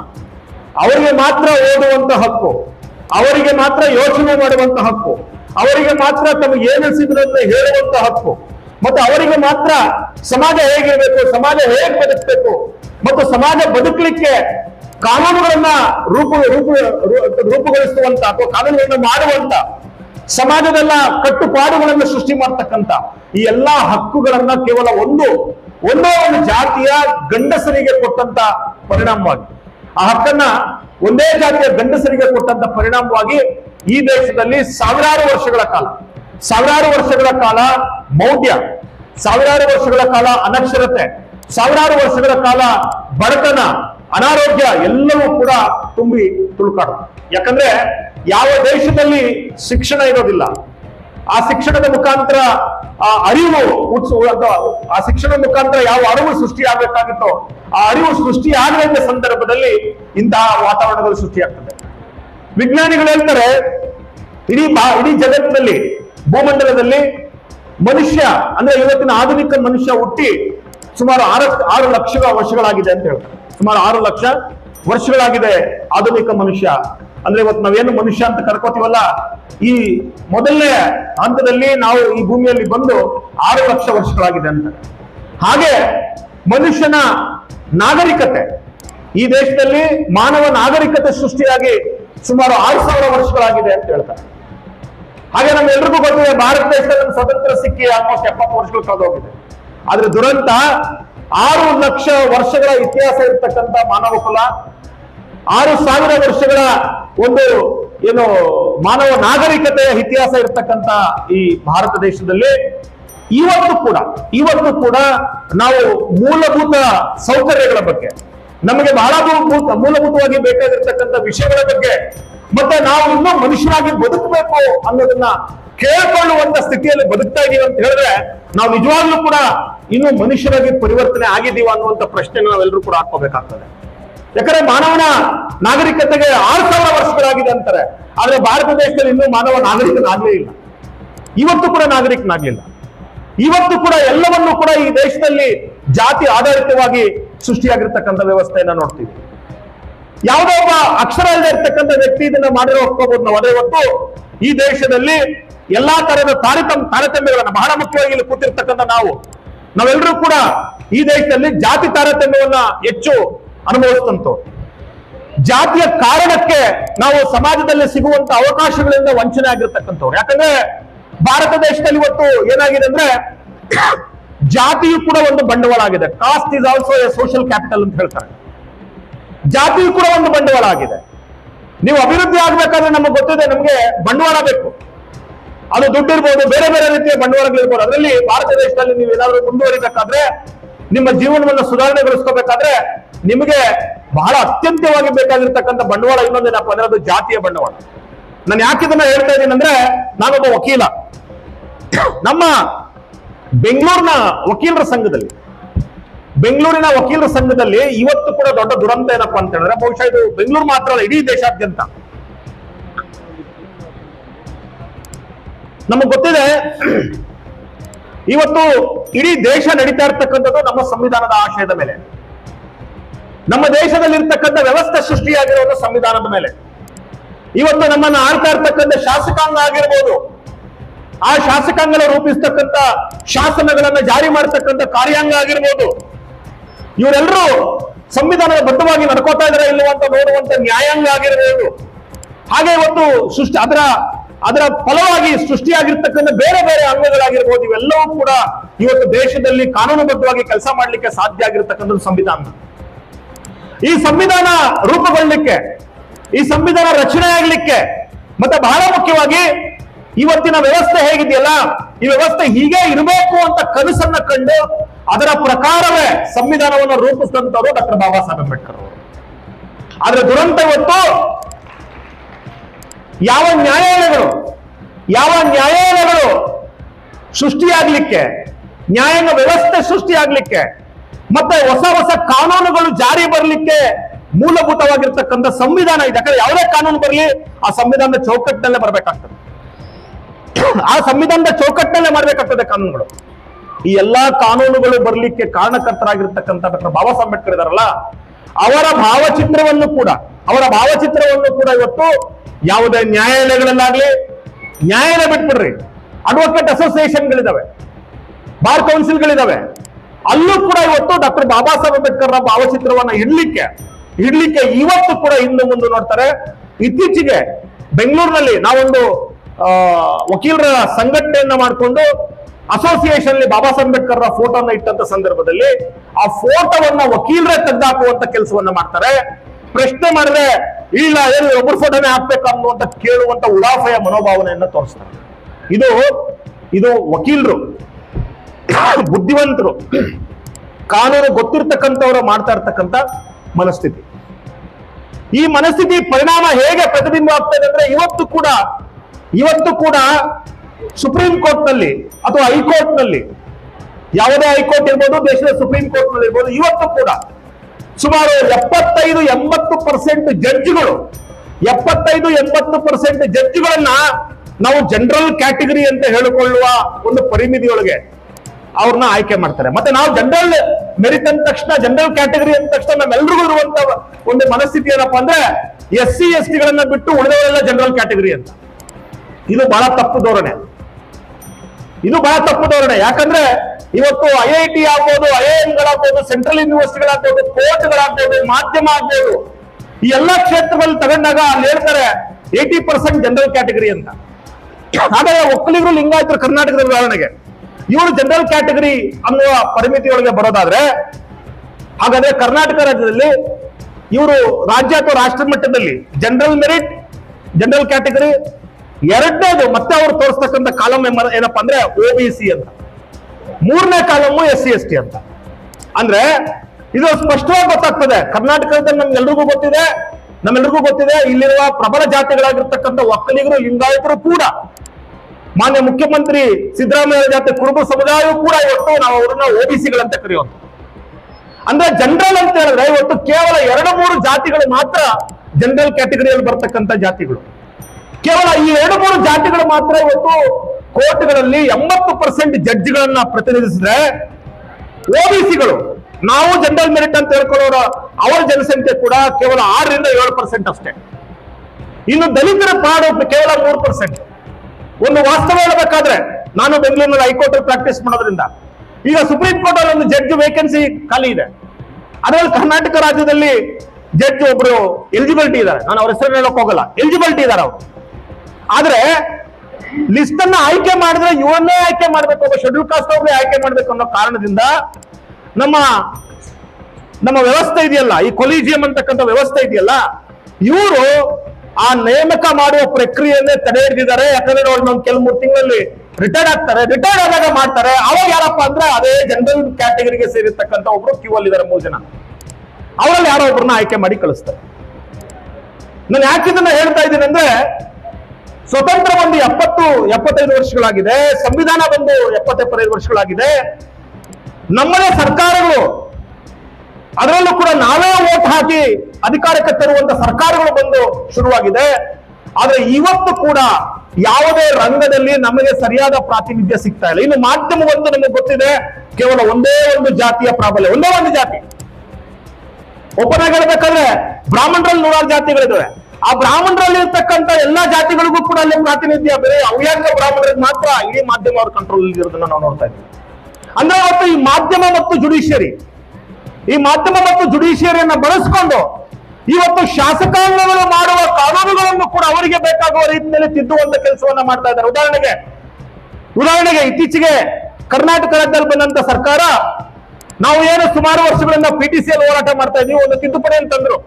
ಅವರಿಗೆ ಮಾತ್ರ ಓದುವಂತ ಹಕ್ಕು, ಅವರಿಗೆ ಮಾತ್ರ ಯೋಚನೆ ಮಾಡುವಂತ ಹಕ್ಕು, ಅವರಿಗೆ ಮಾತ್ರ ತಮಗೆ ಏನಿಸಿದ್ರು ಅಂತ ಹೇಳುವಂತ ಹಕ್ಕು, ಮತ್ತು ಅವರಿಗೆ ಮಾತ್ರ ಸಮಾಜ ಹೇಗಿರಬೇಕು, ಸಮಾಜ ಹೇಗೆ ಬದುಕಬೇಕು, ಮತ್ತು ಸಮಾಜ ಬದುಕಲಿಕ್ಕೆ ಕಾನೂನುಗಳನ್ನ ರೂಪ ರೂಪ ರೂಪುಗೊಳಿಸುವಂತ ಅಥವಾ ಕಾನೂನುಗಳನ್ನ ಮಾಡುವಂತ ಸಮಾಜದಲ್ಲ ಕಟ್ಟುಪಾಡುಗಳನ್ನು ಸೃಷ್ಟಿ ಮಾಡ್ತಕ್ಕಂತ ಈ ಎಲ್ಲಾ ಹಕ್ಕುಗಳನ್ನ ಕೇವಲ ಒಂದು ಒಂದೇ ಒಂದು ಜಾತಿಯ ಗಂಡಸರಿಗೆ ಕೊಟ್ಟಂತ ಪರಿಣಾಮವಾಗಿ, ಆ ಹಕ್ಕನ್ನ ಒಂದೇ ಜಾತಿಯ ಗಂಡಸರಿಗೆ ಕೊಟ್ಟಂತ ಪರಿಣಾಮವಾಗಿ ಈ ದೇಶದಲ್ಲಿ ಸಾವಿರಾರು ವರ್ಷಗಳ ಕಾಲ, ಸಾವಿರಾರು ವರ್ಷಗಳ ಕಾಲ ಮೌಢ್ಯ, ಸಾವಿರಾರು ವರ್ಷಗಳ ಕಾಲ ಅನಕ್ಷರತೆ, ಸಾವಿರಾರು ವರ್ಷಗಳ ಕಾಲ ಬಡತನ, ಅನಾರೋಗ್ಯ ಎಲ್ಲವೂ ಕೂಡ ತುಂಬಿ ತುಳುಕಾಡುತ್ತೆ ಯಾಕಂದ್ರೆ ಯಾವ ದೇಶದಲ್ಲಿ ಶಿಕ್ಷಣ ಇರೋದಿಲ್ಲ ಆ ಶಿಕ್ಷಣದ ಮುಖಾಂತರ, ಆ ಅರಿವು ಆ ಶಿಕ್ಷಣದ ಮುಖಾಂತರ ಯಾವ ಅರಿವು ಸೃಷ್ಟಿ ಆಗ್ಬೇಕಾಗಿತ್ತೋ ಆ ಅರಿವು ಸೃಷ್ಟಿ ಆಗದ ಸಂದರ್ಭದಲ್ಲಿ ಇಂತಹ ವಾತಾವರಣಗಳು ಸೃಷ್ಟಿಯಾಗ್ತದೆ. ವಿಜ್ಞಾನಿಗಳು ಹೇಳ್ತಾರೆ, ಇಡೀ ಇಡೀ ಜಗತ್ತಿನಲ್ಲಿ, ಭೂಮಂಡಲದಲ್ಲಿ ಮನುಷ್ಯ, ಅಂದ್ರೆ ಇವತ್ತಿನ ಆಧುನಿಕ ಮನುಷ್ಯ ಹುಟ್ಟಿ ಸುಮಾರು ಆರು ಆರು ಲಕ್ಷ ವರ್ಷಗಳಾಗಿದೆ ಅಂತ ಹೇಳ್ತಾರೆ. ಸುಮಾರು ಆರು ಲಕ್ಷ ವರ್ಷಗಳಾಗಿದೆ ಆಧುನಿಕ ಮನುಷ್ಯ. ಅಂದ್ರೆ ಇವತ್ತು ನಾವೇನು ಮನುಷ್ಯ ಅಂತ ಕರ್ಕೋತೀವಲ್ಲ? ಈ ಮೊದಲನೇ ಹಂತದಲ್ಲಿ ನಾವು ಈ ಭೂಮಿಯಲ್ಲಿ ಬಂದು ಆರು ಲಕ್ಷ ವರ್ಷಗಳಾಗಿದೆ ಅಂತ. ಹಾಗೆ ಮನುಷ್ಯನ ನಾಗರಿಕತೆ, ಈ ದೇಶದಲ್ಲಿ ಮಾನವ ನಾಗರಿಕತೆ ಸೃಷ್ಟಿಯಾಗಿ ಸುಮಾರು ಆರು ಸಾವಿರ ವರ್ಷಗಳಾಗಿದೆ ಅಂತ ಹೇಳ್ತಾರೆ. ಹಾಗೆ ನಮ್ಮೆಲ್ರಿಗೂ ಗೊತ್ತಿದೆ, ಭಾರತ ದೇಶದಲ್ಲಿ ಸ್ವತಂತ್ರ ಸಿಕ್ಕಿ ಆಲ್ಮೋಸ್ಟ್ ಎಪ್ಪತ್ತು ವರ್ಷಗಳು ಕಳೆದೋಗಿದೆ. ಆದ್ರೆ ದುರಂತ ಆರು ಲಕ್ಷ ವರ್ಷಗಳ ಇತಿಹಾಸ ಇರತಕ್ಕಂತ ಮಾನವ ಕುಲ ಆರು ಸಾವಿರ ವರ್ಷಗಳ ಒಂದು ಏನು ಮಾನವ ನಾಗರಿಕತೆಯ ಇತಿಹಾಸ ಇರತಕ್ಕಂತ ಈ ಭಾರತ ದೇಶದಲ್ಲಿ ಇವತ್ತು ಕೂಡ ಇವತ್ತು ಕೂಡ ನಾವು ಮೂಲಭೂತ ಸೌಕರ್ಯಗಳ ಬಗ್ಗೆ, ನಮಗೆ ಬಹಳ ಮೂಲಭೂತ, ಮೂಲಭೂತವಾಗಿ ಬೇಕಾಗಿರ್ತಕ್ಕಂಥ ವಿಷಯಗಳ ಬಗ್ಗೆ, ಮತ್ತೆ ನಾವು ಇನ್ನೂ ಮನುಷ್ಯರಾಗಿ ಬದುಕಬೇಕು ಅನ್ನೋದನ್ನ ಕೇಳ್ಕೊಳ್ಳುವಂತ ಸ್ಥಿತಿಯಲ್ಲಿ ಬದುಕ್ತಾ ಇದೀವಿ ಅಂತ ಹೇಳಿದ್ರೆ ನಾವು ನಿಜವಾಗ್ಲೂ ಕೂಡ ಇನ್ನೂ ಮನುಷ್ಯರಾಗಿ ಪರಿವರ್ತನೆ ಆಗಿದ್ದೀವ ಅನ್ನುವಂತ ಪ್ರಶ್ನೆ ನಾವೆಲ್ಲರೂ ಕೂಡ ಹಾಕೋಬೇಕಾಗ್ತದೆ ಯಾಕಂದ್ರೆ ಮಾನವನ ನಾಗರಿಕತೆಗೆ ಆರು ಸಾವಿರ ವರ್ಷಗಳಾಗಿದೆ ಅಂತಾರೆ. ಆದ್ರೆ ಭಾರತ ದೇಶದಲ್ಲಿ ಇನ್ನೂ ಮಾನವ ನಾಗರಿಕನಾಗ್ಲೇ ಇಲ್ಲ. ಇವತ್ತು ಕೂಡ ನಾಗರಿಕನಾಗ್ಲಿಲ್ಲ. ಇವತ್ತು ಕೂಡ ಎಲ್ಲವನ್ನು ಕೂಡ ಈ ದೇಶದಲ್ಲಿ ಜಾತಿ ಆಧಾರಿತವಾಗಿ ಸೃಷ್ಟಿಯಾಗಿರ್ತಕ್ಕಂಥ ವ್ಯವಸ್ಥೆಯನ್ನ ನೋಡ್ತೀವಿ. ಯಾವುದೋ ಒಬ್ಬ ಅಕ್ಷರ ಇಲ್ಲದೆ ಇರ್ತಕ್ಕಂಥ ವ್ಯಕ್ತಿ ಇದನ್ನ ಮಾಡಿರೋ ಹೋಗ್ಬೋದು ನಾವು. ಅದೇ ಹೊತ್ತು ಈ ದೇಶದಲ್ಲಿ ಎಲ್ಲಾ ತರದ ತಾರತಮ್ಯ ತಾರತಮ್ಯಗಳನ್ನ ಬಹಳ ಮುಖ್ಯವಾಗಿ ಇಲ್ಲಿ ಕೂತಿರ್ತಕ್ಕಂಥ ನಾವು. ನಾವೆಲ್ಲರೂ ಕೂಡ ಈ ದೇಶದಲ್ಲಿ ಜಾತಿ ತಾರತಮ್ಯವನ್ನ ಹೆಚ್ಚು ಅನುಭವಿಸ್ತಂತವ್ರು ಜಾತಿಯ ಕಾರಣಕ್ಕೆ ನಾವು ಸಮಾಜದಲ್ಲಿ ಸಿಗುವಂತ ಅವಕಾಶಗಳಿಂದ ವಂಚನೆ ಆಗಿರ್ತಕ್ಕಂಥವ್ರು. ಯಾಕಂದ್ರೆ ಭಾರತ ದೇಶದಲ್ಲಿ ಇವತ್ತು ಏನಾಗಿದೆ ಅಂದ್ರೆ ಜಾತಿಯು ಕೂಡ ಒಂದು ಬಂಡವಾಳ ಆಗಿದೆ. Cost is also a social capital ಅಂತ ಹೇಳ್ತಾರೆ. ಜಾತಿಯು ಕೂಡ ಒಂದು ಬಂಡವಾಳ ಆಗಿದೆ. ನೀವು ಅಭಿವೃದ್ಧಿ ಆಗ್ಬೇಕಾದ್ರೆ ನಮಗೆ ಗೊತ್ತಿದೆ ನಮಗೆ ಬಂಡವಾಳ ಬೇಕು. ಅದು ದುಡ್ಡು ಇರ್ಬೋದು ಬೇರೆ ಬೇರೆ ರೀತಿಯ ಬಂಡವಾಳಗಳಿರ್ಬೋದು. ಅದರಲ್ಲಿ ಭಾರತ ದೇಶದಲ್ಲಿ ನೀವು ಏನಾದರೂ ಮುಂದುವರಿಬೇಕಾದ್ರೆ, ನಿಮ್ಮ ಜೀವನವನ್ನು ಸುಧಾರಣೆಗೊಳಿಸ್ಕೋಬೇಕಾದ್ರೆ ನಿಮಗೆ ಬಹಳ ಅತ್ಯಂತವಾಗಿ ಬೇಕಾಗಿರ್ತಕ್ಕಂಥ ಬಂಡವಾಳ ಇನ್ನೊಂದೇನಪ್ಪ ಅಂದ್ರೆ ಅದು ಜಾತಿಯ ಬಂಡವಾಳ. ನಾನು ಯಾಕೆ ಇದನ್ನ ಹೇಳ್ತಾ ಇದ್ದೀನಿ ಅಂದ್ರೆ ನಾನೊಬ್ಬ ವಕೀಲ. ನಮ್ಮ ಬೆಂಗಳೂರಿನ ವಕೀಲರ ಸಂಘದಲ್ಲಿ, ಬೆಂಗಳೂರಿನ ವಕೀಲರ ಸಂಘದಲ್ಲಿ ಇವತ್ತು ಕೂಡ ದೊಡ್ಡ ದುರಂತ ಏನಪ್ಪಾ ಅಂತ ಹೇಳಿದ್ರೆ ಬಹುಶಃ ಇದು ಬೆಂಗಳೂರು ಮಾತ್ರ ಅಲ್ಲ, ಇಡೀ ದೇಶಾದ್ಯಂತ. ನಮಗ್ ಗೊತ್ತಿದೆ, ಇವತ್ತು ಇಡೀ ದೇಶ ನಡೀತಾ ಇರ್ತಕ್ಕಂಥದ್ದು ನಮ್ಮ ಸಂವಿಧಾನದ ಆಶಯದ ಮೇಲೆ. ನಮ್ಮ ದೇಶದಲ್ಲಿ ಇರ್ತಕ್ಕಂಥ ವ್ಯವಸ್ಥೆ ಸೃಷ್ಟಿಯಾಗಿರೋದು ಸಂವಿಧಾನದ ಮೇಲೆ. ಇವತ್ತು ನಮ್ಮನ್ನ ಆಳ್ತಾ ಇರ್ತಕ್ಕಂಥ ಶಾಸಕಾಂಗ ಆಗಿರ್ಬೋದು, ಆ ಶಾಸಕಾಂಗ ರೂಪಿಸ್ತಕ್ಕಂಥ ಶಾಸನಗಳನ್ನ ಜಾರಿ ಮಾಡತಕ್ಕಂಥ ಕಾರ್ಯಾಂಗ ಆಗಿರ್ಬೋದು, ಇವರೆಲ್ಲರೂ ಸಂವಿಧಾನದ ಬದ್ಧವಾಗಿ ನಡ್ಕೋತಾ ಇದ್ರೆ ಇಲ್ಲವಂತ ನೋಡುವಂತ ನ್ಯಾಯಾಂಗ ಆಗಿರಬಹುದು ಹಾಗೆ ಇವತ್ತು ಸೃಷ್ಟಿ, ಅದರ ಅದರ ಫಲವಾಗಿ ಸೃಷ್ಟಿಯಾಗಿರ್ತಕ್ಕಂಥ ಬೇರೆ ಬೇರೆ ಅಂಗಗಳಾಗಿರ್ಬೋದು, ಇವೆಲ್ಲವೂ ಕೂಡ ಇವತ್ತು ದೇಶದಲ್ಲಿ ಕಾನೂನುಬದ್ಧವಾಗಿ ಕೆಲಸ ಮಾಡಲಿಕ್ಕೆ ಸಾಧ್ಯ ಆಗಿರ್ತಕ್ಕಂಥದ್ದು ಸಂವಿಧಾನ. ಈ ಸಂವಿಧಾನ ರೂಪುಗೊಳ್ಳಲಿಕ್ಕೆ, ಈ ಸಂವಿಧಾನ ರಚನೆ ಆಗ್ಲಿಕ್ಕೆ, ಮತ್ತೆ ಬಹಳ ಮುಖ್ಯವಾಗಿ ಇವತ್ತಿನ ವ್ಯವಸ್ಥೆ ಹೇಗಿದೆಯಲ್ಲ, ಈ ವ್ಯವಸ್ಥೆ ಹೀಗೆ ಇರಬೇಕು ಅಂತ ಕನಸನ್ನ ಕಂಡು ಅದರ ಪ್ರಕಾರವೇ ಸಂವಿಧಾನವನ್ನು ರೂಪಿಸಿದಂತವರು ಡಾಕ್ಟರ್ ಬಾಬಾ ಸಾಹೇಬ್ ಅಂಬೇಡ್ಕರ್ ಅವರು. ಆದ್ರೆ ದುರಂತ ಇವತ್ತು ಯಾವ ನ್ಯಾಯಾಲಯಗಳು ಯಾವ ನ್ಯಾಯಾಲಯಗಳು ಸೃಷ್ಟಿಯಾಗ್ಲಿಕ್ಕೆ, ನ್ಯಾಯಾಂಗ ವ್ಯವಸ್ಥೆ ಸೃಷ್ಟಿಯಾಗ್ಲಿಕ್ಕೆ ಮತ್ತೆ ಹೊಸ ಹೊಸ ಕಾನೂನುಗಳು ಜಾರಿ ಬರಲಿಕ್ಕೆ ಮೂಲಭೂತವಾಗಿರ್ತಕ್ಕಂಥ ಸಂವಿಧಾನ ಇದೆ. ಯಾಕಂದ್ರೆ ಯಾವುದೇ ಕಾನೂನು ಬರಲಿ, ಆ ಸಂವಿಧಾನದ ಚೌಕಟ್ಟಿನಲ್ಲೇ ಬರಬೇಕಾಗ್ತದೆ. ಆ ಸಂವಿಧಾನದ ಚೌಕಟ್ಟಿನಲ್ಲೇ ಮಾಡಬೇಕಾಗ್ತದೆ ಕಾನೂನುಗಳು. ಈ ಎಲ್ಲಾ ಕಾನೂನುಗಳು ಬರಲಿಕ್ಕೆ ಕಾರಣಕರ್ತರಾಗಿರ್ತಕ್ಕಂಥ ಡಾಕ್ಟರ್ ಬಾಬಾ ಅಂಬೇಡ್ಕರ್ ಇದಾರಲ್ಲ ಅವರ ಭಾವಚಿತ್ರವನ್ನು ಕೂಡ, ಅವರ ಭಾವಚಿತ್ರವನ್ನು ಕೂಡ ಇವತ್ತು ಯಾವುದೇ ನ್ಯಾಯಾಲಯಗಳಲ್ಲಾಗ್ಲಿ, ನ್ಯಾಯಾಲಯ ಬಿಟ್ಬಿಡ್ರಿ. ಅಡ್ವೊಕೇಟ್ ಅಸೋಸಿಯೇಷನ್ಗಳಿದಾವೆ ಬಾರ್ ಕೌನ್ಸಿಲ್ಗಳಿದಾವೆ ಅಲ್ಲೂ ಕೂಡ ಇವತ್ತು ಡಾಕ್ಟರ್ ಬಾಬಾ ಸಾಹೇಬ್ ಅಂಬೇಡ್ಕರ್ ಭಾವಚಿತ್ರವನ್ನ ಇಡ್ಲಿಕ್ಕೆ ಇಡ್ಲಿಕ್ಕೆ ಇವತ್ತು ಕೂಡ ಹಿಂದೆ ಮುಂದೆ ನೋಡ್ತಾರೆ. ಇತ್ತೀಚೆಗೆ ಬೆಂಗಳೂರಿನಲ್ಲಿ ನಾವೊಂದು ವಕೀಲರ ಸಂಘಟನೆಯನ್ನ ಮಾಡಿಕೊಂಡು ಅಸೋಸಿಯೇಷನ್ ಬಾಬಾ ಸಾಹೇಬ್ ಅಂಬೇಡ್ಕರ್ ಫೋಟೋನ ಇಟ್ಟಂತ ಸಂದರ್ಭದಲ್ಲಿ ಆ ಫೋಟೋವನ್ನ ವಕೀಲರೇ ತೆಗೆದಾಕುವಂತ ಕೆಲಸವನ್ನ ಮಾಡ್ತಾರೆ. ಪ್ರಶ್ನೆ ಮಾಡಿದ್ರೆ, ಇಲ್ಲ, ಏನು ಒಬ್ಬರು ಫೋಟೋನೇ ಹಾಕ್ಬೇಕು ಅನ್ನುವಂತ ಕೇಳುವಂತ ಉಡಾಫೆಯ ಮನೋಭಾವನೆಯನ್ನ ತೋರಿಸ್ತಾರೆ. ಇದು ಇದು ವಕೀಲರು. ಬುದ್ಧಿವಂತರು? ಕಾನೂನು ಗೊತ್ತಿರ್ತಕ್ಕಂಥವ್ರು ಮಾಡ್ತಾ ಇರ್ತಕ್ಕಂಥ ಮನಸ್ಥಿತಿ. ಈ ಮನಸ್ಥಿತಿ ಪರಿಣಾಮ ಹೇಗೆ ಪ್ರತಿಬಿಂಬ ಅಂದ್ರೆ ಇವತ್ತು ಕೂಡ ಇವತ್ತು ಕೂಡ ಸುಪ್ರೀಂ ಕೋರ್ಟ್ನಲ್ಲಿ ಅಥವಾ ಹೈಕೋರ್ಟ್ನಲ್ಲಿ ಯಾವುದೇ ಹೈಕೋರ್ಟ್ ಇರ್ಬೋದು, ದೇಶದ ಸುಪ್ರೀಂ ಕೋರ್ಟ್ನಲ್ಲಿ ಇರ್ಬೋದು, ಇವತ್ತು ಕೂಡ ಸುಮಾರು ಎಪ್ಪತ್ತೈದು, ಎಂಬತ್ತು ಪರ್ಸೆಂಟ್ ಜಡ್ಜ್ಗಳು, ಎಪ್ಪತ್ತೈದು, ಎಂಬತ್ತು ಪರ್ಸೆಂಟ್ ಜಡ್ಜ್ಗಳನ್ನ ನಾವು ಜನರಲ್ ಕ್ಯಾಟಗರಿ ಅಂತ ಹೇಳಿಕೊಳ್ಳುವ ಒಂದು ಪರಿಮಿತಿಯೊಳಗೆ ಅವ್ರನ್ನ ಆಯ್ಕೆ ಮಾಡ್ತಾರೆ. ಮತ್ತೆ ನಾವು ಜನರಲ್ ಮೆರಿಟ್ ಅಂದ ತಕ್ಷಣ ಜನರಲ್ ಕ್ಯಾಟಗರಿ ಅಂದ ತಕ್ಷಣ ನಮ್ಮೆಲ್ಲರಿಗೂ ಇರುವಂತ ಒಂದು ಮನಸ್ಥಿತಿ ಏನಪ್ಪಾ ಅಂದ್ರೆ ಎಸ್ ಸಿ ಎಸ್ ಟಿಗಳನ್ನ ಬಿಟ್ಟು ಉಳಿದವರೆಲ್ಲ ಜನರಲ್ ಕ್ಯಾಟಗರಿ ಅಂತ. ಇದು ಬಹಳ ತಪ್ಪು ಧೋರಣೆ. ಇದು ಬಹಳ ತಪ್ಪು ಧೋರಣೆ. ಯಾಕಂದ್ರೆ ಇವತ್ತು ಐ ಐ ಟಿ ಆಗ್ಬೋದು, ಐ ಐ ಗಳಾಗ್ಬೋದು ಸೆಂಟ್ರಲ್ ಯೂನಿವರ್ಸಿಟಿಗಳಾಗ್ಬೋದು ಕೋರ್ಟ್ಗಳಾಗ್ಬೋದು, ಮಾಧ್ಯಮ ಆಗ್ಬೋದು, ಈ ಎಲ್ಲಾ ಕ್ಷೇತ್ರಗಳಲ್ಲಿ ತಗೊಂಡಾಗ ಅಲ್ಲಿ ಹೇಳ್ತಾರೆ ಏಯ್ಟಿ ಪರ್ಸೆಂಟ್ ಜನರಲ್ ಕ್ಯಾಟಗರಿ ಅಂತ. ಹಾಗಾದ್ರೆ ಒಕ್ಕಲಿಗರು ಲಿಂಗಾಯತರು ಕರ್ನಾಟಕದ ಉದಾಹರಣೆಗೆ. ಇವರು ಜನರಲ್ ಕ್ಯಾಟಗರಿ ಅನ್ನುವ ಪರಿಮಿತಿಯೊಳಗೆ ಬರೋದಾದ್ರೆ, ಹಾಗಾದ್ರೆ ಕರ್ನಾಟಕ ರಾಜ್ಯದಲ್ಲಿ ಇವರು ರಾಜ್ಯ ಅಥವಾ ರಾಷ್ಟ್ರ ಮಟ್ಟದಲ್ಲಿ ಜನರಲ್ ಮೆರಿಟ್ ಜನರಲ್ ಕ್ಯಾಟಗರಿ ಎರಡನೇದು ಮತ್ತೆ ಅವರು ತೋರಿಸ್ತಕ್ಕಂಥ ಕಾಲಂ ಏನಪ್ಪಾ ಅಂದ್ರೆ ಒ ಬಿ ಸಿ ಅಂತ. ಮೂರನೇ column S C S T ಅಂತ. ಅಂದ್ರೆ ಇದು ಸ್ಪಷ್ಟವಾಗಿ ಗೊತ್ತಾಗ್ತದೆ. ಕರ್ನಾಟಕದಲ್ಲಿ ನಮ್ಗೆಲ್ರಿಗೂ ಗೊತ್ತಿದೆ. ನಮ್ಮೆಲ್ರಿಗೂ ಗೊತ್ತಿದೆ. ಇಲ್ಲಿರುವ ಪ್ರಬಲ ಜಾತಿಗಳಾಗಿರ್ತಕ್ಕಂಥ ಒಕ್ಕಲಿಗರು, ಲಿಂಗಾಯತರು ಕೂಡ ಮಾನ್ಯ ಮುಖ್ಯಮಂತ್ರಿ ಸಿದ್ದರಾಮಯ್ಯ ಜಾತಿ ಕುರುಬ ಸಮುದಾಯವೂ ಕೂಡ ಇವತ್ತು ನಾವು ಅವರನ್ನ ಓಬಿಸಿಗಳಂತ ಕರೆಯುವಂತ ಅಂದ್ರೆ ಜನರಲ್ ಅಂತ ಹೇಳಿದ್ರೆ ಇವತ್ತು ಕೇವಲ ಎರಡು ಮೂರು ಜಾತಿಗಳು ಮಾತ್ರ ಜನರಲ್ ಕ್ಯಾಟಗರಿಯಲ್ಲಿ ಬರ್ತಕ್ಕಂಥ ಜಾತಿಗಳು. ಕೇವಲ ಈ ಎರಡು ಮೂರು ಜಾತಿಗಳು ಮಾತ್ರ ಇವತ್ತು ಕೋರ್ಟ್ಗಳಲ್ಲಿ ಎಂಬತ್ತು ಪರ್ಸೆಂಟ್ ಜಡ್ಜ್ಗಳನ್ನ ಪ್ರತಿನಿಧಿಸಿದ್ರೆ ಓಬಿಸಿಗಳು. ನಾವು ಜನರಲ್ ಮೆರಿಟ್ ಅಂತ ಹೇಳ್ಕೊಳ್ಳೋರ ಅವರ ಜನಸಂಖ್ಯೆ ಕೂಡ ಕೇವಲ ಆರರಿಂದ ಏಳು ಪರ್ಸೆಂಟ್ ಅಷ್ಟೇ. ಇನ್ನು ದಲಿತರ ಪಾಡು ಕೇವಲ ಮೂರು ಪರ್ಸೆಂಟ್. ಒಂದು ವಾಸ್ತವ ಹೇಳಬೇಕಾದ್ರೆ, ನಾನು ಬೆಂಗಳೂರಿನಲ್ಲಿ ಹೈಕೋರ್ಟ್ ಪ್ರಾಕ್ಟೀಸ್ ಮಾಡೋದ್ರಿಂದ. ಈಗ ಸುಪ್ರೀಂ ಕೋರ್ಟ್ ಅಲ್ಲಿ ಒಂದು ಜಡ್ಜ್ ವೇಕೆನ್ಸಿ ಖಾಲಿ ಇದೆ. ಅದರಲ್ಲಿ ಕರ್ನಾಟಕ ರಾಜ್ಯದಲ್ಲಿ ಜಡ್ಜ್ ಒಬ್ರು ಎಲಿಜಿಬಿಲಿಟಿ ಇದ್ದಾರೆ. ನಾನು ಅವ್ರ ಹೆಸರು ಹೇಳಕ್ ಹೋಗಲ್ಲ. ಎಲಿಜಿಬಿಲಿಟಿ ಇದ್ದಾರೆ ಅವರು. ಆದ್ರೆ ಲಿಸ್ಟ್ ಅನ್ನ ಆಯ್ಕೆ ಮಾಡಿದ್ರೆ ಇವನ್ನೇ ಆಯ್ಕೆ ಮಾಡ್ಬೇಕು, ಒಬ್ಬ ಶೆಡ್ಯೂಲ್ ಕಾಸ್ಟ್ ಅವ್ರನ್ನೇ ಆಯ್ಕೆ ಮಾಡ್ಬೇಕು ಅನ್ನೋ ಕಾರಣದಿಂದ ನಮ್ಮ ನಮ್ಮ ವ್ಯವಸ್ಥೆ ಇದೆಯಲ್ಲ, ಈ ಕೊಲಿಜಿಯಂ ಅಂತಕ್ಕಂಥ ವ್ಯವಸ್ಥೆ ಇದೆಯಲ್ಲ, ಇವರು ಆ ನೇಮಕ ಮಾಡುವ ಪ್ರಕ್ರಿಯೆಯನ್ನೇ ತಡೆ ಹಿಡಿದಿದ್ದಾರೆ. ಯಾಕಂದ್ರೆ ಅವ್ರು ನಮ್ ಕೆಲವು ತಿಂಗಳಲ್ಲಿ ರಿಟೈರ್ಡ್ ಆಗ್ತಾರೆ. ರಿಟೈರ್ಡ್ ಆದಾಗ ಮಾಡ್ತಾರೆ. ಅವಾಗ ಯಾರಪ್ಪ ಅಂದ್ರೆ ಅದೇ ಜನರಲ್ ಕ್ಯಾಟಗರಿಗೆ ಸೇರಿರ್ತಕ್ಕಂಥ ಒಬ್ರು ಕ್ಯೂ ಅಲ್ಲಿ ಇದ್ದಾರೆ ಮೂರು ಜನ. ಅವರಲ್ಲಿ ಯಾರೋ ಒಬ್ರನ್ನ ಆಯ್ಕೆ ಮಾಡಿ ಕಳಿಸ್ತಾರೆ. ನಾನು ಯಾಕೆ ಇದನ್ನ ಹೇಳ್ತಾ ಇದ್ದೀನಿ ಅಂದ್ರೆ ಸ್ವತಂತ್ರ ಒಂದು ಎಪ್ಪತ್ತು, ಎಪ್ಪತ್ತೈದು ವರ್ಷಗಳಾಗಿದೆ. ಸಂವಿಧಾನ ಬಂದು ಎಪ್ಪತ್ತೆಪ್ಪತ್ತೈದು ವರ್ಷಗಳಾಗಿದೆ. ನಮ್ಮದೇ ಸರ್ಕಾರಗಳು ಅದರಲ್ಲೂ ಕೂಡ ನಾವೇ ಓಟ್ ಹಾಕಿ ಅಧಿಕಾರಕ್ಕೆ ತರುವಂತ ಸರ್ಕಾರಗಳು ಬಂದು ಶುರುವಾಗಿದೆ. ಆದ್ರೆ ಇವತ್ತು ಕೂಡ ಯಾವುದೇ ರಂಗದಲ್ಲಿ ನಮಗೆ ಸರಿಯಾದ ಪ್ರಾತಿನಿಧ್ಯ ಸಿಗ್ತಾ ಇಲ್ಲ. ಇನ್ನು ಮಾಧ್ಯಮ ಒಂದು ನಮಗೆ ಗೊತ್ತಿದೆ, ಕೇವಲ ಒಂದೇ ಒಂದು ಜಾತಿಯ ಪ್ರಾಬಲ್ಯ, ಒಂದೇ ಒಂದು ಜಾತಿ. ಒಬ್ಬನಾಗಿ ಹೇಳ್ಬೇಕಾದ್ರೆ ಬ್ರಾಹ್ಮಣರಲ್ಲಿ ನೂರಾರು ಜಾತಿಗಳಿದ್ದಾವೆ. ಆ ಬ್ರಾಹ್ಮಣರಲ್ಲಿ ಇರ್ತಕ್ಕಂಥ ಎಲ್ಲಾ ಜಾತಿಗಳಿಗೂ ಕೂಡ ಅಲ್ಲಿ ಪ್ರಾತಿನಿಧ್ಯ ಬೇರೆ. ಅವ್ಯಾಂಗ ಬ್ರಾಹ್ಮಣರಿಗೆ ಮಾತ್ರ ಇಡೀ ಮಾಧ್ಯಮ ಅವ್ರ ಕಂಟ್ರೋಲ್ ಇರೋದನ್ನ ನಾವು ನೋಡ್ತಾ ಇದ್ದೀವಿ. ಅಂದ್ರೆ ಅವತ್ತು ಈ ಮಾಧ್ಯಮ ಮತ್ತು ಜುಡಿಷಿಯರಿ ಈ ಮಾಧ್ಯಮ ಮತ್ತು ಜುಡಿಷಿಯರಿಯನ್ನು ಬಳಸಿಕೊಂಡು ಇವತ್ತು ಶಾಸಕಾಂಗಗಳು ಮಾಡುವ ಕಾನೂನುಗಳನ್ನು ಕೂಡ ಅವರಿಗೆ ಬೇಕಾಗುವ ರೀತಿಯಲ್ಲಿ ತಿದ್ದುವಂತ ಕೆಲಸವನ್ನ ಮಾಡ್ತಾ ಇದ್ದಾರೆ. ಉದಾಹರಣೆಗೆ ಉದಾಹರಣೆಗೆ ಇತ್ತೀಚೆಗೆ ಕರ್ನಾಟಕ ರಾಜ್ಯದಲ್ಲಿ ಬಂದಂತ ಸರ್ಕಾರ, ನಾವು ಏನು ಸುಮಾರು ವರ್ಷಗಳಿಂದ ಪಿ ಟಿ ಸಿಯಲ್ಲಿ ಹೋರಾಟ ಮಾಡ್ತಾ ಇದೀವಿ ಒಂದು ತಿದ್ದುಪಡಿ ಅಂತಂದ್ರು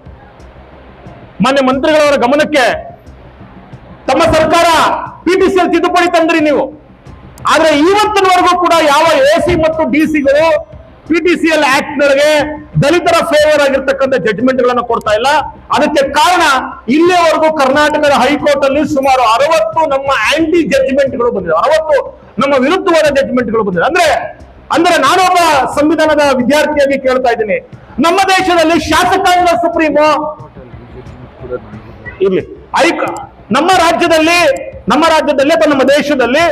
ಮಾನ್ಯ ಮಂತ್ರಿಗಳವರ ಗಮನಕ್ಕೆ ತಮ್ಮ ಸರ್ಕಾರ ಪಿ ಟಿ ಸಿಯಲ್ಲಿ ತಿದ್ದುಪಡಿ ತಂದ್ರಿ ನೀವು. ಆದ್ರೆ ಇವತ್ತಿನವರೆಗೂ ಕೂಡ ಯಾವ ಎ ಸಿ ಮತ್ತು D ಸಿಗಳು P T C L act ನೊಳಗೆ ದಲಿತರ ಫೇವರ್ ಆಗಿರ್ತಕ್ಕಂಥ ಜಡ್ಜ್ಮೆಂಟ್ಗಳನ್ನು ಕೊಡ್ತಾ ಇಲ್ಲ. ಅದಕ್ಕೆ ಕಾರಣ ಇಲ್ಲಿಯವರೆಗೂ ಕರ್ನಾಟಕದ ಹೈಕೋರ್ಟ್ ಅಲ್ಲಿ ಸುಮಾರು ಅರವತ್ತು ನಮ್ಮ ಆಂಟಿ ಜಡ್ಜ್ಮೆಂಟ್ಗಳು ಬಂದಿದೆ ಅರವತ್ತು ನಮ್ಮ ವಿರುದ್ಧವಾದ ಜಡ್ಜ್ಮೆಂಟ್ಗಳು ಬಂದಿದೆ ಅಂದ್ರೆ ಅಂದ್ರೆ ನಾನೊಬ್ಬ ಸಂವಿಧಾನದ ವಿದ್ಯಾರ್ಥಿಯಾಗಿ ಕೇಳ್ತಾ ಇದ್ದೀನಿ. ನಮ್ಮ ದೇಶದಲ್ಲಿ ಶಾಸಕಾಂಗ ಸುಪ್ರೀಮೋ ಇರ್ಲಿ ಐಕ ನಮ್ಮ ರಾಜ್ಯದಲ್ಲಿ ನಮ್ಮ ರಾಜ್ಯದಲ್ಲಿ ಅಥವಾ ನಮ್ಮ ದೇಶದಲ್ಲಿ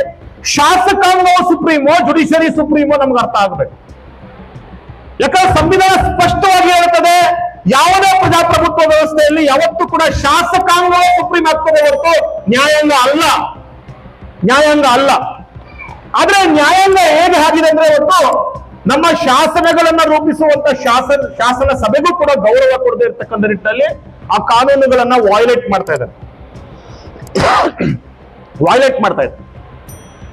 ಶಾಸಕಾಂಗ ಸುಪ್ರೀಮೋ ಜುಡಿಷರಿ ಸುಪ್ರೀಮೋ ನಮ್ಗೆ ಅರ್ಥ ಆಗ್ಬೇಕು. ಯಾಕಂದ್ರೆ ಸಂವಿಧಾನ ಸ್ಪಷ್ಟವಾಗಿ ಹೇಳುತ್ತದೆ, ಯಾವುದೇ ಪ್ರಜಾಪ್ರಭುತ್ವ ವ್ಯವಸ್ಥೆಯಲ್ಲಿ ಯಾವತ್ತೂ ಕೂಡ ಶಾಸಕಾಂಗ ಸುಪ್ರೀಂ ಆಗ್ತದೆ ಹೊರತು ನ್ಯಾಯಾಂಗ ಅಲ್ಲ. ನ್ಯಾಯಾಂಗ ಅಲ್ಲ. ಆದ್ರೆ ನ್ಯಾಯಾಂಗ ಹೇಗೆ ಆಗಿದೆ ಅಂದ್ರೆ ಇವತ್ತು ನಮ್ಮ ಶಾಸನಗಳನ್ನ ರೂಪಿಸುವಂತ ಶಾಸನ ಶಾಸನ ಸಭೆಗೂ ಕೂಡ ಗೌರವ ಕೊಡದೇ ಇರ್ತಕ್ಕಂತ ನಿಟ್ಟಿನಲ್ಲಿ ಆ ಕಾನೂನುಗಳನ್ನ ವಾಯ್ಲೇಟ್ ಮಾಡ್ತಾ ಇದ್ದಾರೆ. ವಾಯ್ಲೇಟ್ ಮಾಡ್ತಾ ಇದ್ದಾರೆ.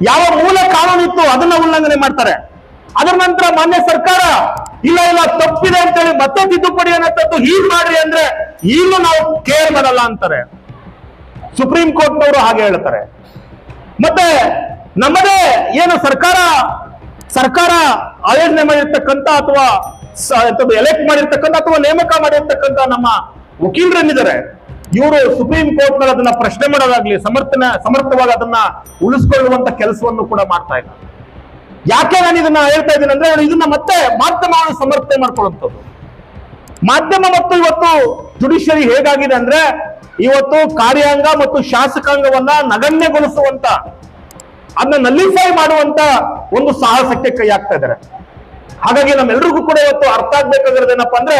ಯಾವ ಮೂಲ ಕಾನೂನು ಇತ್ತು ಅದನ್ನ ಉಲ್ಲಂಘನೆ ಮಾಡ್ತಾರೆ. ಅದರ ನಂತರ ಮಾನ್ಯ ಸರ್ಕಾರ, ಇಲ್ಲ ಇಲ್ಲ, ತಪ್ಪಿದೆ ಅಂತ ಹೇಳಿ ಮತ್ತೆ ತಿದ್ದುಪಡಿ ಅನ್ನತದ್ದು ಹೀಗ್ ಮಾಡ್ರಿ ಅಂದ್ರೆ ಈಗಲೂ ನಾವು ಕೇರ್ ಮಾಡಲ್ಲ ಅಂತಾರೆ. ಸುಪ್ರೀಂ ಕೋರ್ಟ್ನವರು ಹಾಗೆ ಹೇಳ್ತಾರೆ. ಮತ್ತೆ ನಮ್ಮದೇ ಏನು ಸರ್ಕಾರ ಸರ್ಕಾರ ಆಯೋಜನೆ ಮಾಡಿರ್ತಕ್ಕಂಥ ಅಥವಾ ಎಲೆಕ್ಟ್ ಮಾಡಿರ್ತಕ್ಕಂಥ ಅಥವಾ ನೇಮಕ ಮಾಡಿರ್ತಕ್ಕಂಥ ನಮ್ಮ ವಕೀಲರೇನಿದ್ದಾರೆ. ಇವರು ಸುಪ್ರೀಂ ಕೋರ್ಟ್ನಲ್ಲಿ ಅದನ್ನ ಪ್ರಶ್ನೆ ಮಾಡೋದಾಗ್ಲಿ, ಸಮರ್ಥನೆ, ಸಮರ್ಥವಾಗಿ ಅದನ್ನ ಉಳಿಸ್ಕೊಳ್ಳುವಂತ ಕೆಲಸವನ್ನು ಕೂಡ ಮಾಡ್ತಾ ಇಲ್ಲ ಯಾಕೆ ನಾನು ಇದನ್ನ ಹೇಳ್ತಾ ಇದ್ದೀನಿ ಅಂದ್ರೆ ಇದನ್ನ ಮತ್ತೆ ಮಾಧ್ಯಮವನ್ನು ಸಮರ್ಥನೆ ಮಾಡ್ಕೊಳ್ಳುವಂಥದ್ದು. ಮಾಧ್ಯಮ ಮತ್ತು ಇವತ್ತು ಜುಡಿಷಿಯರಿ ಹೇಗಾಗಿದೆ ಅಂದ್ರೆ ಇವತ್ತು ಕಾರ್ಯಾಂಗ ಮತ್ತು ಶಾಸಕಾಂಗವನ್ನ ನಗಣ್ಯಗೊಳಿಸುವಂತ ಅದನ್ನ ನಲ್ಲಿಫೈ ಮಾಡುವಂತ ಒಂದು ಸಾಹಸಕ್ಕೆ ಕೈ ಹಾಕ್ತಾ ಇದ್ದಾರೆ. ಹಾಗಾಗಿ ನಮ್ಮೆಲ್ರಿಗೂ ಕೂಡ ಇವತ್ತು ಅರ್ಥ ಆಗ್ಬೇಕಾಗಿರೋದೇನಪ್ಪ ಅಂದ್ರೆ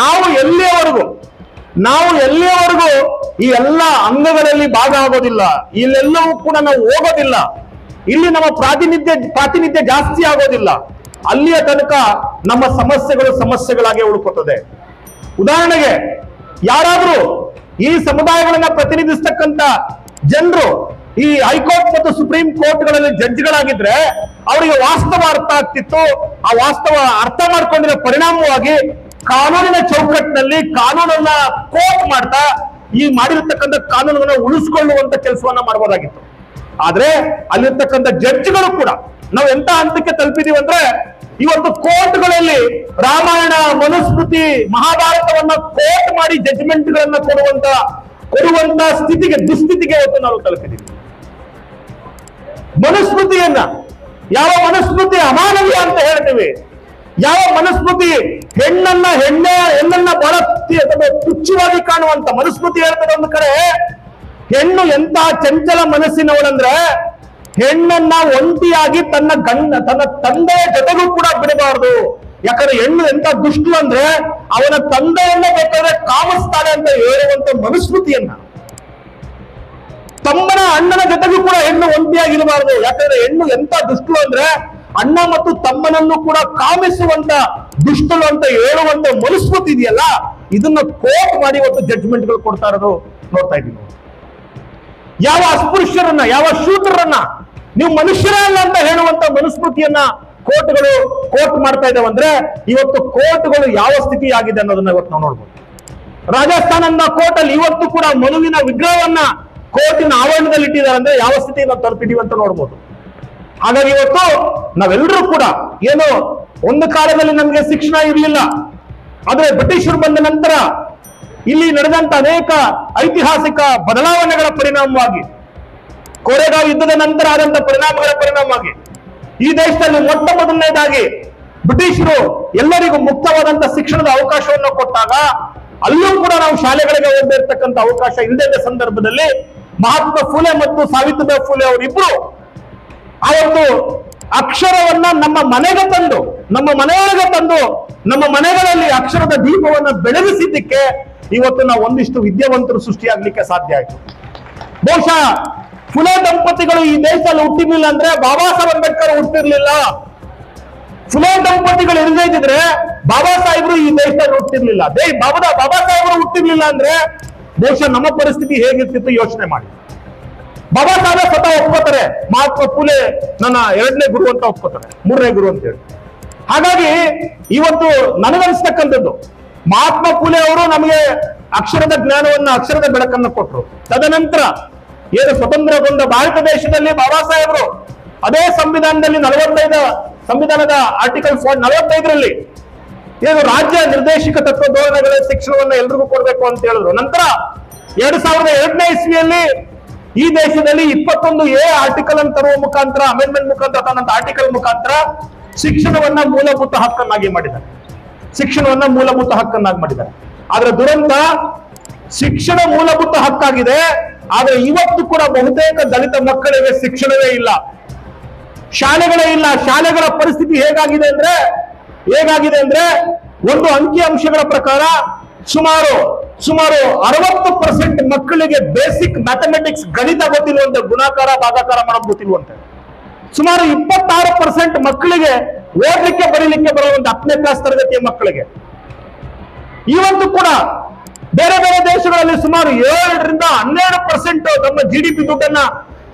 ನಾವು ಎಲ್ಲಿಯವರೆಗೂ ನಾವು ಎಲ್ಲಿಯವರೆಗೂ ಈ ಎಲ್ಲ ಅಂಗಗಳಲ್ಲಿ ಭಾಗ ಆಗೋದಿಲ್ಲ, ಇಲ್ಲೆಲ್ಲವೂ ಕೂಡ ನಾವು ಹೋಗೋದಿಲ್ಲ. ಇಲ್ಲಿ ನಮ್ಮ ಪ್ರಾತಿನಿಧ್ಯ ಪ್ರಾತಿನಿಧ್ಯ ಜಾಸ್ತಿ ಆಗೋದಿಲ್ಲ. ಅಲ್ಲಿಯ ತನಕ ನಮ್ಮ ಸಮಸ್ಯೆಗಳು ಸಮಸ್ಯೆಗಳಾಗಿ ಉಳ್ಕೋತದೆ. ಉದಾಹರಣೆಗೆ, ಯಾರಾದರೂ ಈ ಸಮುದಾಯಗಳನ್ನ ಪ್ರತಿನಿಧಿಸ್ತಕ್ಕಂತ ಜನರು ಈ ಹೈಕೋರ್ಟ್ ಮತ್ತು ಸುಪ್ರೀಂ ಕೋರ್ಟ್ಗಳಲ್ಲಿ ಜಡ್ಜ್ಗಳಾಗಿದ್ರೆ, ಅವರಿಗೆ ವಾಸ್ತವ ಅರ್ಥ ಆಗ್ತಿತ್ತು. ಆ ವಾಸ್ತವ ಅರ್ಥ ಮಾಡ್ಕೊಂಡಿರೋ ಪರಿಣಾಮವಾಗಿ ಕಾನೂನಿನ ಚೌಕಟ್ಟಿನಲ್ಲಿ ಕಾನೂನನ್ನ ಕೋರ್ಟ್ ಮಾಡ್ತಾ ಈ ಮಾಡಿರ್ತಕ್ಕಂಥ ಕಾನೂನನ್ನ ಉಳಿಸ್ಕೊಳ್ಳುವಂತ ಕೆಲಸವನ್ನ ಮಾಡಬಹುದಾಗಿತ್ತು ಆದ್ರೆ ಅಲ್ಲಿರ್ತಕ್ಕಂಥ ಜಡ್ಜ್ಗಳು ಕೂಡ ನಾವು ಎಂತ ಹಂತಕ್ಕೆ ತಲುಪಿದೀವಿ ಅಂದ್ರೆ ಇವತ್ತು ಕೋರ್ಟ್ಗಳಲ್ಲಿ ರಾಮಾಯಣ ಮನುಸ್ಮೃತಿ ಮಹಾಭಾರತವನ್ನ ಕೋರ್ಟ್ ಮಾಡಿ ಜಡ್ಜ್ಮೆಂಟ್ ಗಳನ್ನ ಕೊಡುವಂತ ಕೊಡುವಂತ ಸ್ಥಿತಿಗೆ, ದುಸ್ಥಿತಿಗೆ ಇವತ್ತು ನಾವು ತಲುಪಿದೀವಿ. ಮನುಸ್ಮೃತಿಯನ್ನ ಯಾವ ಮನುಸ್ಮೃತಿ ಅಮಾನವೀಯ ಅಂತ ಹೇಳ್ತೀವಿ, ಯಾವ ಮನುಸ್ಮೃತಿ ಹೆಣ್ಣನ್ನ ಹೆಣ್ಣೆ, ಹೆಣ್ಣನ್ನ ಬಹಳ ತುಚ್ಛವಾಗಿ ಕಾಣುವಂತ ಮನುಸ್ಮೃತಿ ಹೇಳ್ತದೆ ಒಂದು ಕಡೆ ಹೆಣ್ಣು ಎಂತ ಚಂಚಲ ಮನಸ್ಸಿನವಳಂದ್ರೆ ಹೆಣ್ಣನ್ನ ಒಂಟಿಯಾಗಿ ತನ್ನ ಗಂಡ, ತನ್ನ ತಂದೆಯ ಜೊತೆಗೂ ಕೂಡ ಬಿಡಬಾರದು. ಯಾಕಂದ್ರೆ ಹೆಣ್ಣು ಎಂತ ದುಷ್ಟು ಅಂದ್ರೆ ಅವನ ತಂದೆಯನ್ನ ಬೇಕಾದ್ರೆ ಕಾಮಿಸ್ತಾಳೆ ಅಂತ ಹೇಳುವಂತ ಮನುಸ್ಮೃತಿಯನ್ನ. ತಮ್ಮನ ಅಣ್ಣನ ಜೊತೆಗೂ ಕೂಡ ಹೆಣ್ಣು ಒಂಟಿಯಾಗಿರಬಾರದು. ಯಾಕಂದ್ರೆ ಹೆಣ್ಣು ಎಂತ ದುಷ್ಟು ಅಂದ್ರೆ ಅಣ್ಣ ಮತ್ತು ತಮ್ಮನನ್ನು ಕೂಡ ಕಾಮಿಸುವಂತ ದುಷ್ಟಲು ಅಂತ ಹೇಳುವಂತ ಮನುಸ್ಮೃತಿ ಇದೆಯಲ್ಲ? ಇದನ್ನ ಕೋಟ್ ಮಾಡಿ ಇವತ್ತು ಜಡ್ಜ್ಮೆಂಟ್ಗಳು ಕೊಡ್ತಾ ಇರೋದು ನೋಡ್ತಾ ಇದ್ದೀವಿ ಯಾವ ಅಸ್ಪೃಶ್ಯರನ್ನ ಯಾವ ಶೂತ್ರರನ್ನ ನೀವು ಮನುಷ್ಯರೇ ಅಲ್ಲ ಅಂತ ಹೇಳುವಂತ ಮನುಸ್ಮೃತಿಯನ್ನ ಕೋರ್ಟ್ಗಳು ಕೋರ್ಟ್ ಮಾಡ್ತಾ ಇದ್ದಾವೆ ಅಂದ್ರೆ ಇವತ್ತು ಕೋರ್ಟ್ಗಳು ಯಾವ ಸ್ಥಿತಿ ಆಗಿದೆ ಅನ್ನೋದನ್ನ ಇವತ್ತು ನಾವು ನೋಡ್ಬೋದು. ರಾಜಸ್ಥಾನದ ಕೋರ್ಟ್ ಅಲ್ಲಿ ಇವತ್ತು ಕೂಡ ಮನುವಿನ ವಿಗ್ರಹವನ್ನ ಕೋರ್ಟಿನ ಆವರಣದಲ್ಲಿ ಇಟ್ಟಿದ್ದಾರೆ ಅಂದ್ರೆ ಯಾವ ಸ್ಥಿತಿ ನಾವು ತಲುಪಿದೀವಿ ಅಂತ ನೋಡ್ಬೋದು. ಹಾಗಾಗಿ ಇವತ್ತು ನಾವೆಲ್ಲರೂ ಕೂಡ ಏನು ಒಂದು ಕಾಲದಲ್ಲಿ ನಮಗೆ ಶಿಕ್ಷಣ ಇರಲಿಲ್ಲ, ಆದ್ರೆ ಬ್ರಿಟಿಷರು ಬಂದ ನಂತರ ಇಲ್ಲಿ ನಡೆದಂತ ಅನೇಕ ಐತಿಹಾಸಿಕ ಬದಲಾವಣೆಗಳ ಪರಿಣಾಮವಾಗಿ, ಕೋರೆಗಾವ್ ಯುದ್ಧದ ನಂತರ ಆದಂತ ಪರಿಣಾಮಗಳ ಪರಿಣಾಮವಾಗಿ, ಈ ದೇಶದಲ್ಲಿ ಮೊಟ್ಟ ಮೊದಲನೇದಾಗಿ ಬ್ರಿಟಿಷರು ಎಲ್ಲರಿಗೂ ಮುಕ್ತವಾದಂತ ಶಿಕ್ಷಣದ ಅವಕಾಶವನ್ನು ಕೊಟ್ಟಾಗ, ಅಲ್ಲೂ ಕೂಡ ನಾವು ಶಾಲೆಗಳಿಗೆ ಹೋಗದಿರ್ತಕ್ಕಂಥ ಅವಕಾಶ ಇಲ್ಲದ ಸಂದರ್ಭದಲ್ಲಿ ಮಹಾತ್ಮ ಫುಲೆ ಮತ್ತು ಸಾವಿತ್ರಿಬಾಯಿ ಫುಲೆ ಅವರಿಬ್ರು ಒಂದು ಅಕ್ಷರವನ್ನ ನಮ್ಮ ಮನೆಗೆ ತಂದು, ನಮ್ಮ ಮನೆಯೊಳಗೆ ತಂದು, ನಮ್ಮ ಮನೆಗಳಲ್ಲಿ ಅಕ್ಷರದ ದೀಪವನ್ನ ಬೆಳಗಿಸಿದ್ದಕ್ಕೆ ಇವತ್ತು ನಾವು ಒಂದಿಷ್ಟು ವಿದ್ಯಾವಂತರು ಸೃಷ್ಟಿಯಾಗ್ಲಿಕ್ಕೆ ಸಾಧ್ಯ ಆಯ್ತು. ಬಹುಶಃ ಫುಲೆ ದಂಪತಿಗಳು ಈ ದೇಶದಲ್ಲಿ ಹುಟ್ಟಿರ್ಲಿಲ್ಲ ಅಂದ್ರೆ ಬಾಬಾ ಸಾಹೇಬ್ ಅಂಬೇಡ್ಕರ್ ಹುಟ್ಟಿರ್ಲಿಲ್ಲ. ಫುಲೆ ದಂಪತಿಗಳು ಇರದೇ ಇದ್ರೆ ಬಾಬಾ ಸಾಹೇಬರು ಈ ದೇಶದಲ್ಲಿ ಹುಟ್ಟಿರ್ಲಿಲ್ಲ. ದೇ ಬಾಬಾ ಬಾಬಾ ಸಾಹೇಬರು ಹುಟ್ಟಿರ್ಲಿಲ್ಲ ಅಂದ್ರೆ ಬಹುಶಃ ನಮ್ಮ ಪರಿಸ್ಥಿತಿ ಹೇಗಿರ್ತಿತ್ತು ಯೋಚನೆ ಮಾಡಿ. ಬಾಬಾ ಸಾಹೇಬ್ ಸ್ವತಃ ಒಪ್ಕೋತಾರೆ. ಮಹಾತ್ಮ ಫುಲೆ ನನ್ನ ಎರಡನೇ ಗುರು ಅಂತ ಒಪ್ಕೋತಾರೆ. ಮೂರನೇ ಗುರು ಅಂತ ಹೇಳಿ. ಹಾಗಾಗಿ ಇವತ್ತು ನನಗನ್ಸ್ತಕ್ಕಂಥದ್ದು ಮಹಾತ್ಮ ಫುಲೆ ಅವರು ನಮಗೆ ಅಕ್ಷರದ ಜ್ಞಾನವನ್ನ, ಅಕ್ಷರದ ಬೆಳಕನ್ನ ಕೊಟ್ಟರು ತದನಂತರ ಏನು ಸ್ವತಂತ್ರಗೊಂಡ ಭಾರತ ದೇಶದಲ್ಲಿ ಬಾಬಾ ಸಾಹೇಬರು, ಅದೇ ಸಂವಿಧಾನದಲ್ಲಿ ನಲವತ್ತೈದ, ಸಂವಿಧಾನದ ಆರ್ಟಿಕಲ್ ನಲವತ್ತೈದರಲ್ಲಿ ಏನು ರಾಜ್ಯ ನಿರ್ದೇಶಕ ತತ್ವ ಧೋರಣೆಗಳ ಶಿಕ್ಷಣವನ್ನ ಎಲ್ರಿಗೂ ಕೊಡಬೇಕು ಅಂತ ಹೇಳಿದ್ರು. ನಂತರ ಎರಡ್ ಸಾವಿರದ ಎರಡನೇ ಇಸ್ವಿಯಲ್ಲಿ ಈ ದೇಶದಲ್ಲಿ ಇಪ್ಪತ್ತೊಂದು ಎ ಆರ್ಟಿಕಲ್ ಅನ್ನು ತರುವ ಮುಖಾಂತರ ಅಮೆಂಡ್ಮೆಂಟ್ ಮುಖಾಂತರ, ತನ್ನಂತ ಆರ್ಟಿಕಲ್ ಮುಖಾಂತರ ಶಿಕ್ಷಣವನ್ನ ಮೂಲಭೂತ ಹಕ್ಕನ್ನಾಗಿ ಮಾಡಿದ್ದಾರೆ. ಶಿಕ್ಷಣವನ್ನ ಮೂಲಭೂತ ಹಕ್ಕನ್ನಾಗಿ ಮಾಡಿದ್ದಾರೆ. ಆದ್ರೆ ದುರಂತ ಶಿಕ್ಷಣ ಮೂಲಭೂತ ಹಕ್ಕಾಗಿದೆ, ಆದ್ರೆ ಇವತ್ತು ಕೂಡ ಬಹುತೇಕ ದಲಿತ ಮಕ್ಕಳಿಗೆ ಶಿಕ್ಷಣವೇ ಇಲ್ಲ. ಶಾಲೆಗಳೇ ಇಲ್ಲ. ಶಾಲೆಗಳ ಪರಿಸ್ಥಿತಿ ಹೇಗಾಗಿದೆ ಅಂದ್ರೆ ಹೇಗಾಗಿದೆ ಅಂದ್ರೆ ಒಂದು ಅಂಕಿ ಅಂಶಗಳ ಪ್ರಕಾರ ಸುಮಾರು ಸುಮಾರು ಅರವತ್ತು ಪರ್ಸೆಂಟ್ ಮಕ್ಕಳಿಗೆ ಬೇಸಿಕ್ ಮ್ಯಾಥಮೆಟಿಕ್ಸ್ ಗಣಿತ ಗೊತ್ತಿರುವಂತೆ ಗುಣಾಕಾರ, ಭಾಗಾಕಾರ ಮಾಡೋದು ಗೊತ್ತಿರುವಂತೆ ಸುಮಾರು ಇಪ್ಪತ್ತಾರು ಪರ್ಸೆಂಟ್ ಮಕ್ಕಳಿಗೆ ಓದ್ಲಿಕ್ಕೆ ಬರೀಲಿಕ್ಕೆ ಒಂದು ಹತ್ತನೇ ಕ್ಲಾಸ್ ತರಗತಿಯ ಮಕ್ಕಳಿಗೆ. ಇವತ್ತು ಕೂಡ ಬೇರೆ ಬೇರೆ ದೇಶಗಳಲ್ಲಿ ಸುಮಾರು ಏಳರಿಂದ ಹನ್ನೆರಡು ಪರ್ಸೆಂಟ್ ನಮ್ಮ ಜಿ ಡಿ ಪಿ ದುಡ್ಡನ್ನ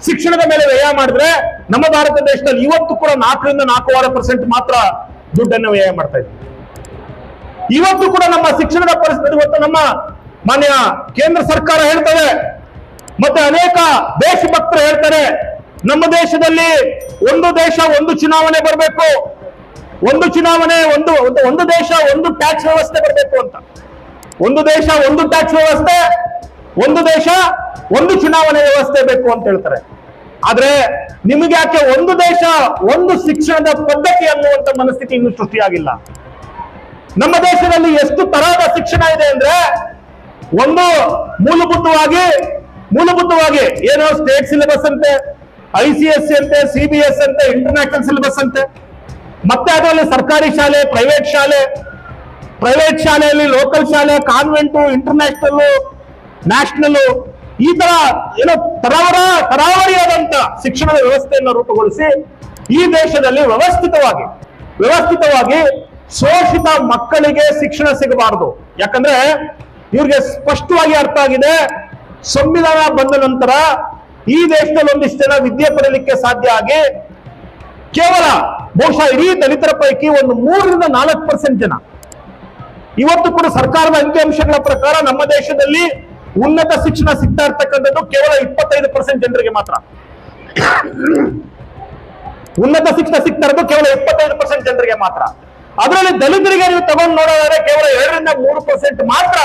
ಶಿಕ್ಷಣದ ಮೇಲೆ ವ್ಯಯ ಮಾಡಿದ್ರೆ ನಮ್ಮ ಭಾರತ ದೇಶದಲ್ಲಿ ಇವತ್ತು ಕೂಡ ನಾಲ್ಕರಿಂದ ನಾಲ್ಕೂವರೆ ಪರ್ಸೆಂಟ್ ಮಾತ್ರ ದುಡ್ಡನ್ನು ವ್ಯಯ ಮಾಡ್ತಾ ಇದ್ದೀವಿ ಇವತ್ತು ಕೂಡ ನಮ್ಮ ಶಿಕ್ಷಣದ ಪರಿಸ್ಥಿತಿ ಇವತ್ತು ನಮ್ಮ ಮಾನ್ಯ ಕೇಂದ್ರ ಸರ್ಕಾರ ಹೇಳ್ತದೆ, ಮತ್ತೆ ಅನೇಕ ದೇಶಭಕ್ತರು ಹೇಳ್ತಾರೆ, ನಮ್ಮ ದೇಶದಲ್ಲಿ ಒಂದು ದೇಶ, ಒಂದು ಚುನಾವಣೆ ಬರಬೇಕು. ಒಂದು ಚುನಾವಣೆ, ಒಂದು, ಒಂದು- ದೇಶ, ಒಂದು ಟ್ಯಾಕ್ಸ್ ವ್ಯವಸ್ಥೆ ಬರಬೇಕು ಅಂತ. ಒಂದು ದೇಶ, ಒಂದು ಟ್ಯಾಕ್ಸ್ ವ್ಯವಸ್ಥೆ, ಒಂದು ದೇಶ, ಒಂದು ಚುನಾವಣೆ ವ್ಯವಸ್ಥೆ ಬೇಕು ಅಂತ ಹೇಳ್ತಾರೆ. ಆದ್ರೆ ನಿಮಗೆ ಯಾಕೆ ಒಂದು ದೇಶ, ಒಂದು ಶಿಕ್ಷಣದ ಪದ್ಧತಿ ಅನ್ನುವಂತ ಮನಸ್ಥಿತಿ ಇನ್ನೂ ಸೃಷ್ಟಿಯಾಗಿಲ್ಲ. ನಮ್ಮ ದೇಶದಲ್ಲಿ ಎಷ್ಟು ತರಹದ ಶಿಕ್ಷಣ ಇದೆ ಅಂದ್ರೆ ಒಂದು ಮೂಲಭೂತವಾಗಿ ಮೂಲಭೂತವಾಗಿ ಏನೋ ಸ್ಟೇಟ್ ಸಿಲೆಬಸ್ ಅಂತೆ ಐ ಸಿ ಎಸ್ ಅಂತೆ ಸಿ ಬಿ ಎಸ್ ಅಂತೆ ಇಂಟರ್ನ್ಯಾಷನಲ್ ಸಿಲೆಬಸ್ ಅಂತೆ ಮತ್ತೆ ಅದರಲ್ಲಿ ಸರ್ಕಾರಿ ಶಾಲೆ ಪ್ರೈವೇಟ್ ಶಾಲೆ ಪ್ರೈವೇಟ್ ಶಾಲೆಯಲ್ಲಿ ಲೋಕಲ್ ಶಾಲೆ ಕಾನ್ವೆಂಟು ಇಂಟರ್ನ್ಯಾಷನಲ್ ನ್ಯಾಷನಲ್ ಈ ತರ ಏನೋ ತರಾವರ ತರಾವರಿಯಾದಂತ ಶಿಕ್ಷಣದ ವ್ಯವಸ್ಥೆಯನ್ನು ರೂಪುಗೊಳಿಸಿ ಈ ದೇಶದಲ್ಲಿ ವ್ಯವಸ್ಥಿತವಾಗಿ ವ್ಯವಸ್ಥಿತವಾಗಿ ಶೋಷಿತ ಮಕ್ಕಳಿಗೆ ಶಿಕ್ಷಣ ಸಿಗಬಾರದು. ಯಾಕಂದ್ರೆ ಇವ್ರಿಗೆ ಸ್ಪಷ್ಟವಾಗಿ ಅರ್ಥ ಆಗಿದೆ, ಸಂವಿಧಾನ ಬಂದ ನಂತರ ಈ ದೇಶದಲ್ಲಿ ಒಂದಿಷ್ಟು ಜನ ವಿದ್ಯೆ ಪಡೆಯಲಿಕ್ಕೆ ಸಾಧ್ಯ ಆಗಿ ಕೇವಲ ಬಹುಶಃ ಇಡೀ ದಲಿತರ ಪೈಕಿ ಒಂದು ಮೂರರಿಂದ ನಾಲ್ಕು ಪರ್ಸೆಂಟ್ ಜನ. ಇವತ್ತು ಕೂಡ ಸರ್ಕಾರದ ಅಂಕಿಅಂಶಗಳ ಪ್ರಕಾರ ನಮ್ಮ ದೇಶದಲ್ಲಿ ಉನ್ನತ ಶಿಕ್ಷಣ ಸಿಗ್ತಾ ಇರ್ತಕ್ಕಂಥದ್ದು ಕೇವಲ ಇಪ್ಪತ್ತೈದು ಪರ್ಸೆಂಟ್ ಜನರಿಗೆ ಮಾತ್ರ. ಉನ್ನತ ಶಿಕ್ಷಣ ಸಿಗ್ತಾ ಇರೋದು ಕೇವಲ ಇಪ್ಪತ್ತೈದು ಪರ್ಸೆಂಟ್ ಜನರಿಗೆ ಮಾತ್ರ. ಅದರಲ್ಲಿ ದಲಿತರಿಗೆ ನೀವು ತಗೊಂಡು ನೋಡೋದಾದ್ರೆ ಕೇವಲ ಎರಡರಿಂದ ಮೂರು ಪರ್ಸೆಂಟ್ ಮಾತ್ರ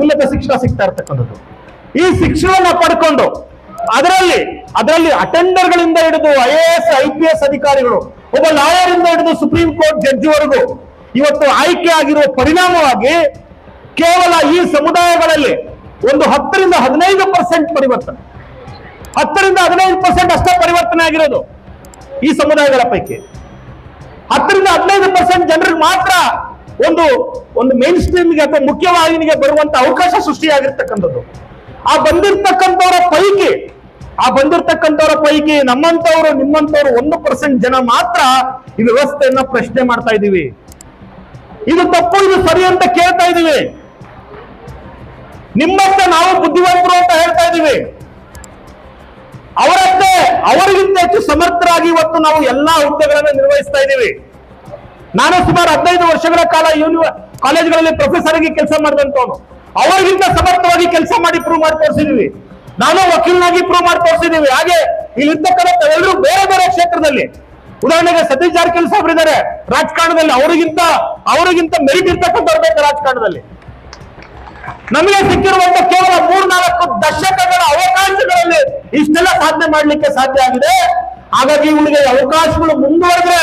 ಉನ್ನತ ಶಿಕ್ಷಣ ಸಿಗ್ತಾ ಇರ್ತಕ್ಕಂಥದ್ದು. ಈ ಶಿಕ್ಷಣವನ್ನ ಪಡ್ಕೊಂಡು ಅದರಲ್ಲಿ ಅದರಲ್ಲಿ ಅಟೆಂಡರ್ಗಳಿಂದ ಹಿಡಿದು I A S I P S ಅಧಿಕಾರಿಗಳು ಒಬ್ಬ ಲಾಯರ್ ಇಂದ ಹಿಡಿದು ಸುಪ್ರೀಂ ಕೋರ್ಟ್ ಜಡ್ಜಿವರೆಗೂ ಇವತ್ತು ಆಯ್ಕೆ ಆಗಿರುವ ಪರಿಣಾಮವಾಗಿ ಕೇವಲ ಈ ಸಮುದಾಯಗಳಲ್ಲಿ ಒಂದು ಹತ್ತರಿಂದ ಹದಿನೈದು ಪರ್ಸೆಂಟ್ ಪರಿವರ್ತನೆ. ಹತ್ತರಿಂದ ಹದಿನೈದು ಪರ್ಸೆಂಟ್ ಅಷ್ಟೇ ಪರಿವರ್ತನೆ ಆಗಿರೋದು ಈ ಸಮುದಾಯಗಳ ಪೈಕಿ. ಹತ್ತರಿಂದ ಹದಿನೈದು ಪರ್ಸೆಂಟ್ ಜನರಿಗೆ ಮಾತ್ರ ಒಂದು ಒಂದು ಮೇನ್ ಸ್ಟ್ರೀಮ್ಗೆ ಅಥವಾ ಮುಖ್ಯವಾಹಿನಿಗೆ ಬರುವಂತ ಅವಕಾಶ ಸೃಷ್ಟಿಯಾಗಿರ್ತಕ್ಕಂಥದ್ದು. ಆ ಬಂದಿರತಕ್ಕಂಥವರ ಪೈಕಿ ಆ ಬಂದಿರತಕ್ಕಂಥವ್ರ ಪೈಕಿ ನಮ್ಮಂತವರು ನಿಮ್ಮಂತವರು ಒಂದು ಪರ್ಸೆಂಟ್ ಜನ ಮಾತ್ರ ಈ ವ್ಯವಸ್ಥೆಯನ್ನ ಪ್ರಶ್ನೆ ಮಾಡ್ತಾ ಇದ್ದೀವಿ. ಇದು ತಪ್ಪು, ಇದು ಸರಿ ಅಂತ ಕೇಳ್ತಾ ಇದ್ದೀವಿ. ನಿಮ್ಮಂತೆ ನಾವು ಬುದ್ಧಿವಂತರು ಅಂತ ಹೇಳ್ತಾ ಇದ್ದೀವಿ. ಅವರಂತೆ ಅವರಿಗಿಂತ ಹೆಚ್ಚು ಸಮರ್ಥರಾಗಿ ಇವತ್ತು ನಾವು ಎಲ್ಲಾ ಹುದ್ದೆಗಳನ್ನು ನಿರ್ವಹಿಸ್ತಾ ಇದ್ದೀವಿ. ನಾನು ಸುಮಾರು ಹದಿನೈದು ವರ್ಷಗಳ ಕಾಲ ಯೂನಿವರ್ ಕಾಲೇಜ್ಗಳಲ್ಲಿ ಪ್ರೊಫೆಸರ್ ಆಗಿ ಕೆಲಸ ಮಾಡಿದಂತವನು ಅವರಿಗಿಂತ ಸಮರ್ಥವಾಗಿ ಕೆಲಸ ಮಾಡಿ ಪ್ರೂವ್ ಮಾಡಿ ತೋರಿಸಿದೀವಿ ನಾನು ವಕೀಲನಾಗಿ ಪ್ರೂವ್ ಮಾಡಿ ತೋರಿಸಿದೀವಿ. ಹಾಗೆ ಇಲ್ಲಿರ್ತಕ್ಕಂಥ ಎಲ್ಲರೂ ಬೇರೆ ಬೇರೆ ಕ್ಷೇತ್ರದಲ್ಲಿ. ಉದಾಹರಣೆಗೆ ಸತೀಶ್ ಜಾರಕಿಹೊಳಿ ಸಾಹೇಬ್ರು ಇದ್ದಾರೆ ರಾಜಕಾರಣದಲ್ಲಿ ಅವರಿಗಿಂತ ಅವರಿಗಿಂತ ಮೆರಿಟ್ ಇರ್ತಕ್ಕಂಥವ್ರು ಬೇಕು ರಾಜಕಾರಣದಲ್ಲಿ? ನಮಗೆ ಸಿಕ್ಕಿರುವಂತ ಕೇವಲ ಮೂರ್ನಾಲ್ಕು ದಶಕಗಳ ಅವಕಾಶಗಳಲ್ಲಿ ಇಷ್ಟೆಲ್ಲ ಸಾಧನೆ ಮಾಡ್ಲಿಕ್ಕೆ ಸಾಧ್ಯ ಆಗಿದೆ. ಹಾಗಾಗಿ ಇವನಿಗೆ ಅವಕಾಶಗಳು ಮುಂದುವರೆದ್ರೆ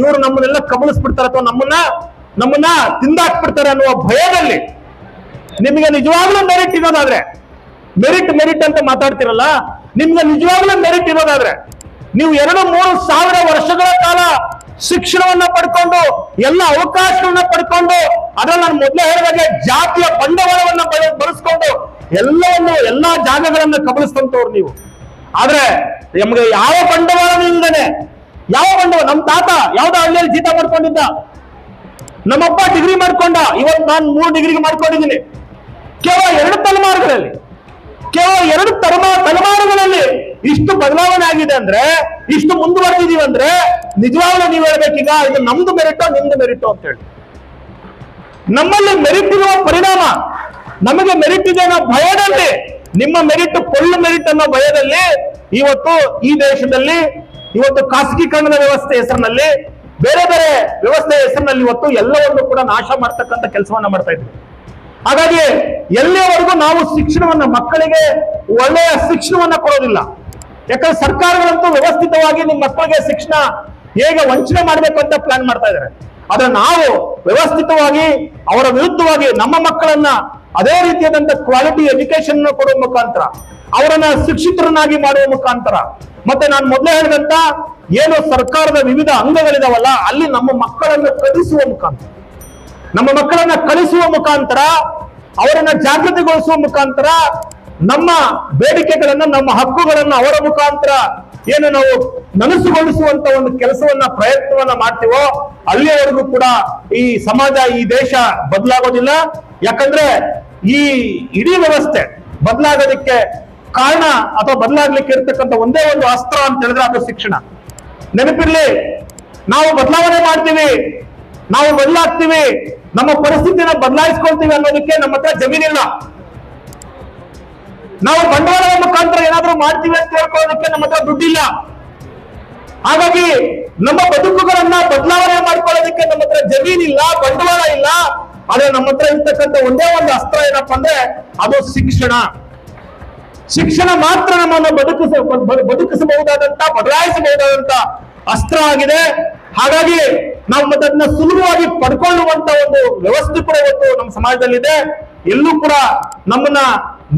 ಇವರು ನಮ್ಮನ್ನೆಲ್ಲ ಕಬಳಿಸ್ಬಿಡ್ತಾರೆ ಅಥವಾ ನಮ್ಮನ್ನ ನಮ್ಮನ್ನ ತಿಂದಾಕ್ಬಿಡ್ತಾರೆ ಅನ್ನುವ ಭಯದಲ್ಲಿ ನಿಮಗೆ ನಿಜವಾಗ್ಲೂ ಮೆರಿಟ್ ಇರೋದಾದ್ರೆ ಮೆರಿಟ್ ಮೆರಿಟ್ ಅಂತ ಮಾತಾಡ್ತಿರಲ್ಲ, ನಿಮ್ಗೆ ನಿಜವಾಗ್ಲೂ ಮೆರಿಟ್ ಇರೋದಾದ್ರೆ, ನೀವು ಎರಡು, ಮೂರು ಸಾವಿರ ವರ್ಷಗಳ ಕಾಲ ಶಿಕ್ಷಣವನ್ನ ಪಡ್ಕೊಂಡು, ಎಲ್ಲ ಅವಕಾಶಗಳನ್ನ ಪಡ್ಕೊಂಡು, ಅದ್ರಲ್ಲಿ ನಾನು ಮೊದಲೇ ಹೇಳಿದಾಗೆ ಜಾತಿಯ ಬಂಡವಾಳವನ್ನ ಬಳ- ಬಳಸ್ಕೊಂಡು ಎಲ್ಲವನ್ನು, ಎಲ್ಲಾ ಜಾಗಗಳನ್ನ ಕಬಳಿಸ್ತಂತವ್ರು ನೀವು. ಆದ್ರೆ, ನಮ್ಗೆ ಯಾವ ಬಂಡವಾಳ ಇಲ್ದೇನೆ ಯಾವ ಬಂಡವಾಳ, ನಮ್ ತಾತ ಯಾವ್ದೋ ಹಳ್ಳಿಯಲ್ಲಿ ಜೀತ ಮಾಡ್ಕೊಂಡಿದ್ದ, ನಮ್ಮಪ್ಪ ಡಿಗ್ರಿ ಮಾಡ್ಕೊಂಡ, ಇವತ್ತು ನಾನು ಮೂರು ಡಿಗ್ರಿಗೆ ಮಾಡ್ಕೊಂಡಿದ್ದೀನಿ. ಕೇವಲ ಎರಡು ತಲೆಮಾರುಗಳಲ್ಲಿ. ಕೇವಲ ಎರಡು ತರಮ, ತಲೆಮಾರುಗಳಲ್ಲಿ ಇಷ್ಟು ಬದಲಾವಣೆ ಆಗಿದೆ ಅಂದ್ರೆ, ಇಷ್ಟು ಮುಂದುವರೆದಿದೀವಿ ಅಂದ್ರೆ, ನಿಜವಾಗ್ಲೂ ನೀವು ಹೇಳ್ಬೇಕೀಗ, ಇದು ನಮ್ದು ಮೆರಿಟೋ, ನಿಮ್ದು ಮೆರಿಟೋ ಅಂತ ಹೇಳಿ. ನಮ್ಮಲ್ಲಿ ಮೆರಿಟ್ ಇರುವ ಪರಿಣಾಮ, ನಮಗೆ ಮೆರಿಟ್ ಇದೆ ಅನ್ನೋ ಭಯದಲ್ಲಿ, ನಿಮ್ಮ ಮೆರಿಟ್, ಪೊಳ್ಳು ಮೆರಿಟ್ ಅನ್ನೋ ಭಯದಲ್ಲಿ, ಇವತ್ತು ಈ ದೇಶದಲ್ಲಿ, ಇವತ್ತು ಖಾಸಗೀಕರಣದ ವ್ಯವಸ್ಥೆ ಹೆಸರಿನಲ್ಲಿ, ಬೇರೆ ಬೇರೆ ವ್ಯವಸ್ಥೆ ಹೆಸರಿನಲ್ಲಿ ಇವತ್ತು ಎಲ್ಲವನ್ನೂ ಕೂಡ ನಾಶ ಮಾಡ್ತಕ್ಕಂಥ ಕೆಲಸವನ್ನ ಮಾಡ್ತಾ ಇದ್ವಿ ಹಾಗಾಗಿ ಎಲ್ಲಿಯವರೆಗೂ ನಾವು ಶಿಕ್ಷಣವನ್ನ ಮಕ್ಕಳಿಗೆ ಒಳ್ಳೆಯ ಶಿಕ್ಷಣವನ್ನ ಕೊಡೋದಿಲ್ಲ. ಯಾಕಂದ್ರೆ ಸರ್ಕಾರಗಳಂತೂ ವ್ಯವಸ್ಥಿತವಾಗಿ ನಿಮ್ಮ ಮಕ್ಕಳಿಗೆ ಶಿಕ್ಷಣ ಹೇಗೆ ವಂಚನೆ ಮಾಡ್ಬೇಕು ಅಂತ ಪ್ಲಾನ್ ಮಾಡ್ತಾ ಇದ್ದಾರೆ ಆದ್ರೆ ನಾವು ವ್ಯವಸ್ಥಿತವಾಗಿ ಅವರ ವಿರುದ್ಧವಾಗಿ ನಮ್ಮ ಮಕ್ಕಳನ್ನ ಅದೇ ರೀತಿಯಾದಂತ ಕ್ವಾಲಿಟಿ ಎಜುಕೇಶನ್ ಕೊಡುವ ಮುಖಾಂತರ, ಅವರನ್ನ ಶಿಕ್ಷಿತರನ್ನಾಗಿ ಮಾಡುವ ಮುಖಾಂತರ, ಮತ್ತೆ ನಾನು ಮೊದಲೇ ಹೇಳಿದಂತ ಏನು ಸರ್ಕಾರದ ವಿವಿಧ ಅಂಗಗಳಿದಾವಲ್ಲ, ಅಲ್ಲಿ ನಮ್ಮ ಮಕ್ಕಳನ್ನು ಕಲಿಸುವ ಮುಖಾಂತರ. ನಮ್ಮ ಮಕ್ಕಳನ್ನ ಕಲಿಸುವ ಮುಖಾಂತರ, ಅವರನ್ನ ಜಾಗೃತಿಗೊಳಿಸುವ ಮುಖಾಂತರ, ನಮ್ಮ ಬೇಡಿಕೆಗಳನ್ನ, ನಮ್ಮ ಹಕ್ಕುಗಳನ್ನ ಅವರ ಮುಖಾಂತರ ಏನು ನಾವು ನನಸುಗೊಳಿಸುವಂತ ಒಂದು ಕೆಲಸವನ್ನ, ಪ್ರಯತ್ನವನ್ನ ಮಾಡ್ತೀವೋ, ಅಲ್ಲಿಯವರೆಗೂ ಕೂಡ ಈ ಸಮಾಜ, ಈ ದೇಶ ಬದಲಾಗೋದಿಲ್ಲ. ಯಾಕಂದ್ರೆ ಈ ಇಡೀ ವ್ಯವಸ್ಥೆ ಬದಲಾಗೋದಕ್ಕೆ ಕಾರಣ ಅಥವಾ ಬದಲಾಗ್ಲಿಕ್ಕೆ ಇರ್ತಕ್ಕಂಥ ಒಂದೇ ಒಂದು ಅಸ್ತ್ರ ಅಂತ ಹೇಳಿದ್ರೆ ಅದು ಶಿಕ್ಷಣ. ನೆನಪಿರ್ಲಿ, ನಾವು ಬದಲಾವಣೆ ಮಾಡ್ತೀವಿ. ನಾವು ಬದಲಾಗ್ತೀವಿ, ನಮ್ಮ ಪರಿಸ್ಥಿತಿನ ಬದಲಾಯಿಸ್ಕೊಳ್ತೀವಿ ಅನ್ನೋದಕ್ಕೆ ನಮ್ಮ ಹತ್ರ ಜಮೀನಿಲ್ಲ ನಾವು ಬಂಡವಾಳದ ಮುಖಾಂತರ ಏನಾದ್ರೂ ಮಾಡ್ತೀವಿ ಅಂತ ಹೇಳ್ಕೊಳ್ಳೋದಕ್ಕೆ ನಮ್ಮ ಹತ್ರ ದುಡ್ಡಿಲ್ಲ. ಹಾಗಾಗಿ ನಮ್ಮ ಬದುಕುಗಳನ್ನ ಬದಲಾವಣೆ ಮಾಡ್ಕೊಳ್ಳೋದಕ್ಕೆ ನಮ್ಮ ಹತ್ರ ಜಮೀನಿಲ್ಲ ಬಂಡವಾಳ ಇಲ್ಲ. ಆದ್ರೆ ನಮ್ಮ ಹತ್ರ ಇರ್ತಕ್ಕಂಥ ಒಂದೇ ಒಂದು ಅಸ್ತ್ರ ಏನಪ್ಪಾ ಅಂದ್ರೆ ಅದು ಶಿಕ್ಷಣ. ಶಿಕ್ಷಣ ಮಾತ್ರ ನಮ್ಮನ್ನು ಬದುಕಿಸ ಬದುಕಿಸಬಹುದಾದಂತ, ಬದಲಾಯಿಸಬಹುದಾದಂತ ಅಸ್ತ್ರ ಆಗಿದೆ. ಹಾಗಾಗಿ ನಾವು ಅದನ್ನ ಸುಲಭವಾಗಿ ಪಡ್ಕೊಳ್ಳುವಂತ ಒಂದು ವ್ಯವಸ್ಥೆ ಕೂಡ ಇವತ್ತು ನಮ್ಮ ಸಮಾಜದಲ್ಲಿದೆ. ಎಲ್ಲೂ ಕೂಡ ನಮ್ಮನ್ನ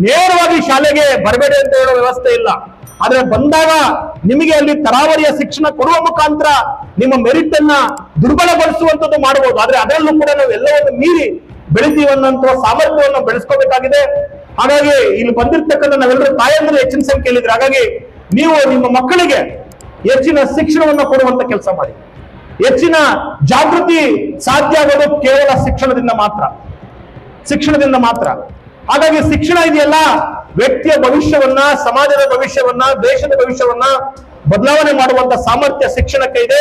ನೇರವಾಗಿ ಶಾಲೆಗೆ ಬರಬೇಡಿ ಅಂತ ಹೇಳೋ ವ್ಯವಸ್ಥೆ ಇಲ್ಲ. ಆದ್ರೆ ಬಂದಾಗ ನಿಮಗೆ ಅಲ್ಲಿ ತರಾವರಿಯ ಶಿಕ್ಷಣ ಕೊಡುವ ಮುಖಾಂತರ ನಿಮ್ಮ ಮೆರಿಟ್ ಅನ್ನ ದುರ್ಬಲಗೊಳಿಸುವಂತದ್ದು ಮಾಡಬಹುದು ಆದ್ರೆ ಅದರಲ್ಲೂ ಕೂಡ ನಾವು ಎಲ್ಲವನ್ನು ಮೀರಿ ಅನ್ನೋಂಥ ಸಾಮರ್ಥ್ಯವನ್ನು ಬೆಳೆಸ್ಕೋಬೇಕಾಗಿದೆ. ಹಾಗಾಗಿ ಇಲ್ಲಿ ಬಂದಿರ್ತಕ್ಕಂಥ ನಾವೆಲ್ಲರೂ ತಾಯಂದ್ರೆ ಹೆಚ್ಚಿನ ಸಂಖ್ಯೆಯಲ್ಲಿದ್ರೆ ಹಾಗಾಗಿ ನೀವು ನಿಮ್ಮ ಮಕ್ಕಳಿಗೆ ಹೆಚ್ಚಿನ ಶಿಕ್ಷಣವನ್ನು ಕೊಡುವಂತ ಕೆಲಸ ಮಾಡಿ. ಹೆಚ್ಚಿನ ಜಾಗೃತಿ ಸಾಧ್ಯ ಆಗೋದು ಕೇವಲ ಶಿಕ್ಷಣದಿಂದ ಮಾತ್ರ. ಶಿಕ್ಷಣದಿಂದ ಮಾತ್ರ. ಹಾಗಾಗಿ ಶಿಕ್ಷಣ ಇದೆಯಲ್ಲ ವ್ಯಕ್ತಿಯ ಭವಿಷ್ಯವನ್ನ, ಸಮಾಜದ ಭವಿಷ್ಯವನ್ನ, ದೇಶದ ಭವಿಷ್ಯವನ್ನ ಬದಲಾವಣೆ ಮಾಡುವಂತ ಸಾಮರ್ಥ್ಯ ಶಿಕ್ಷಣಕ್ಕೆ ಇದೆ.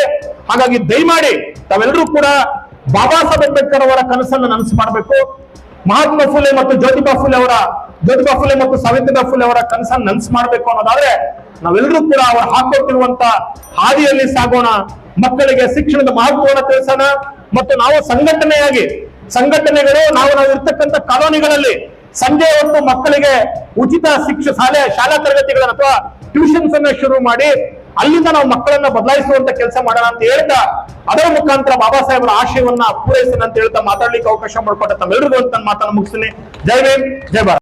ಹಾಗಾಗಿ ದಯಮಾಡಿ ತಾವೆಲ್ಲರೂ ಕೂಡ ಬಾಬಾ ಸಾಹೇಬ್ ಅಂಬೇಡ್ಕರ್ ಅವರ ಕನಸನ್ನು ನನಸು ಮಾಡಬೇಕು. ಮಹಾತ್ಮ ಫುಲೆ ಮತ್ತು ಜ್ಯೋತಿಬಾ ಫುಲೆ ಅವರ, ಜ್ಯೋತಿಬಾ ಫುಲೆ ಮತ್ತು ಸಾವಿತ್ರಿಬಾ ಫುಲೆ ಅವರ ಕನಸನ್ನು ನನಸು ಮಾಡಬೇಕು ಅನ್ನೋದಾದ್ರೆ ನಾವೆಲ್ಲರೂ ಕೂಡ ಅವರು ಹಾಕೊಟ್ಟಿರುವಂತ ಹಾದಿಯಲ್ಲಿ ಸಾಗೋಣ. ಮಕ್ಕಳಿಗೆ ಶಿಕ್ಷಣದ ಮಹತ್ವವನ್ನು ತಿಳಿಸೋಣ. ಮತ್ತು ನಾವು ಸಂಘಟನೆಯಾಗಿ, ಸಂಘಟನೆಗಳು, ನಾವು ನಾವು ಇರ್ತಕ್ಕಂಥ ಕಾಲೋನಿಗಳಲ್ಲಿ ಸಂಜೆ ಹೊತ್ತು ಮಕ್ಕಳಿಗೆ ಉಚಿತ ಶಿಕ್ಷ ಶಾಲೆ, ಶಾಲಾ ತರಗತಿಗಳನ್ನ ಅಥವಾ ಟ್ಯೂಷನ್ಸ್ ಅನ್ನ ಶುರು ಮಾಡಿ, ಅಲ್ಲಿಂದ ನಾವು ಮಕ್ಕಳನ್ನ ಬದಲಾಯಿಸುವಂತ ಕೆಲಸ ಮಾಡೋಣ ಅಂತ ಹೇಳ್ತಾ, ಅದರ ಮುಖಾಂತರ ಬಾಬಾ ಸಾಹೇಬರ ಆಶಯವನ್ನ ಪೂರೈಸೋಣ ಅಂತ ಹೇಳ್ತಾ ಮಾತಾಡ್ಲಿಕ್ಕೆ ಅವಕಾಶ ಮಾಡಿಕೊಟ್ಟ ತಮ್ಮೆಲ್ಲರಿಗೂ ಅಂತ ಮಾತನ್ನು ಮುಗಿಸ್ತೀನಿ. ಜೈ ಭೀಮ್, ಜೈ ಭಾರತ್.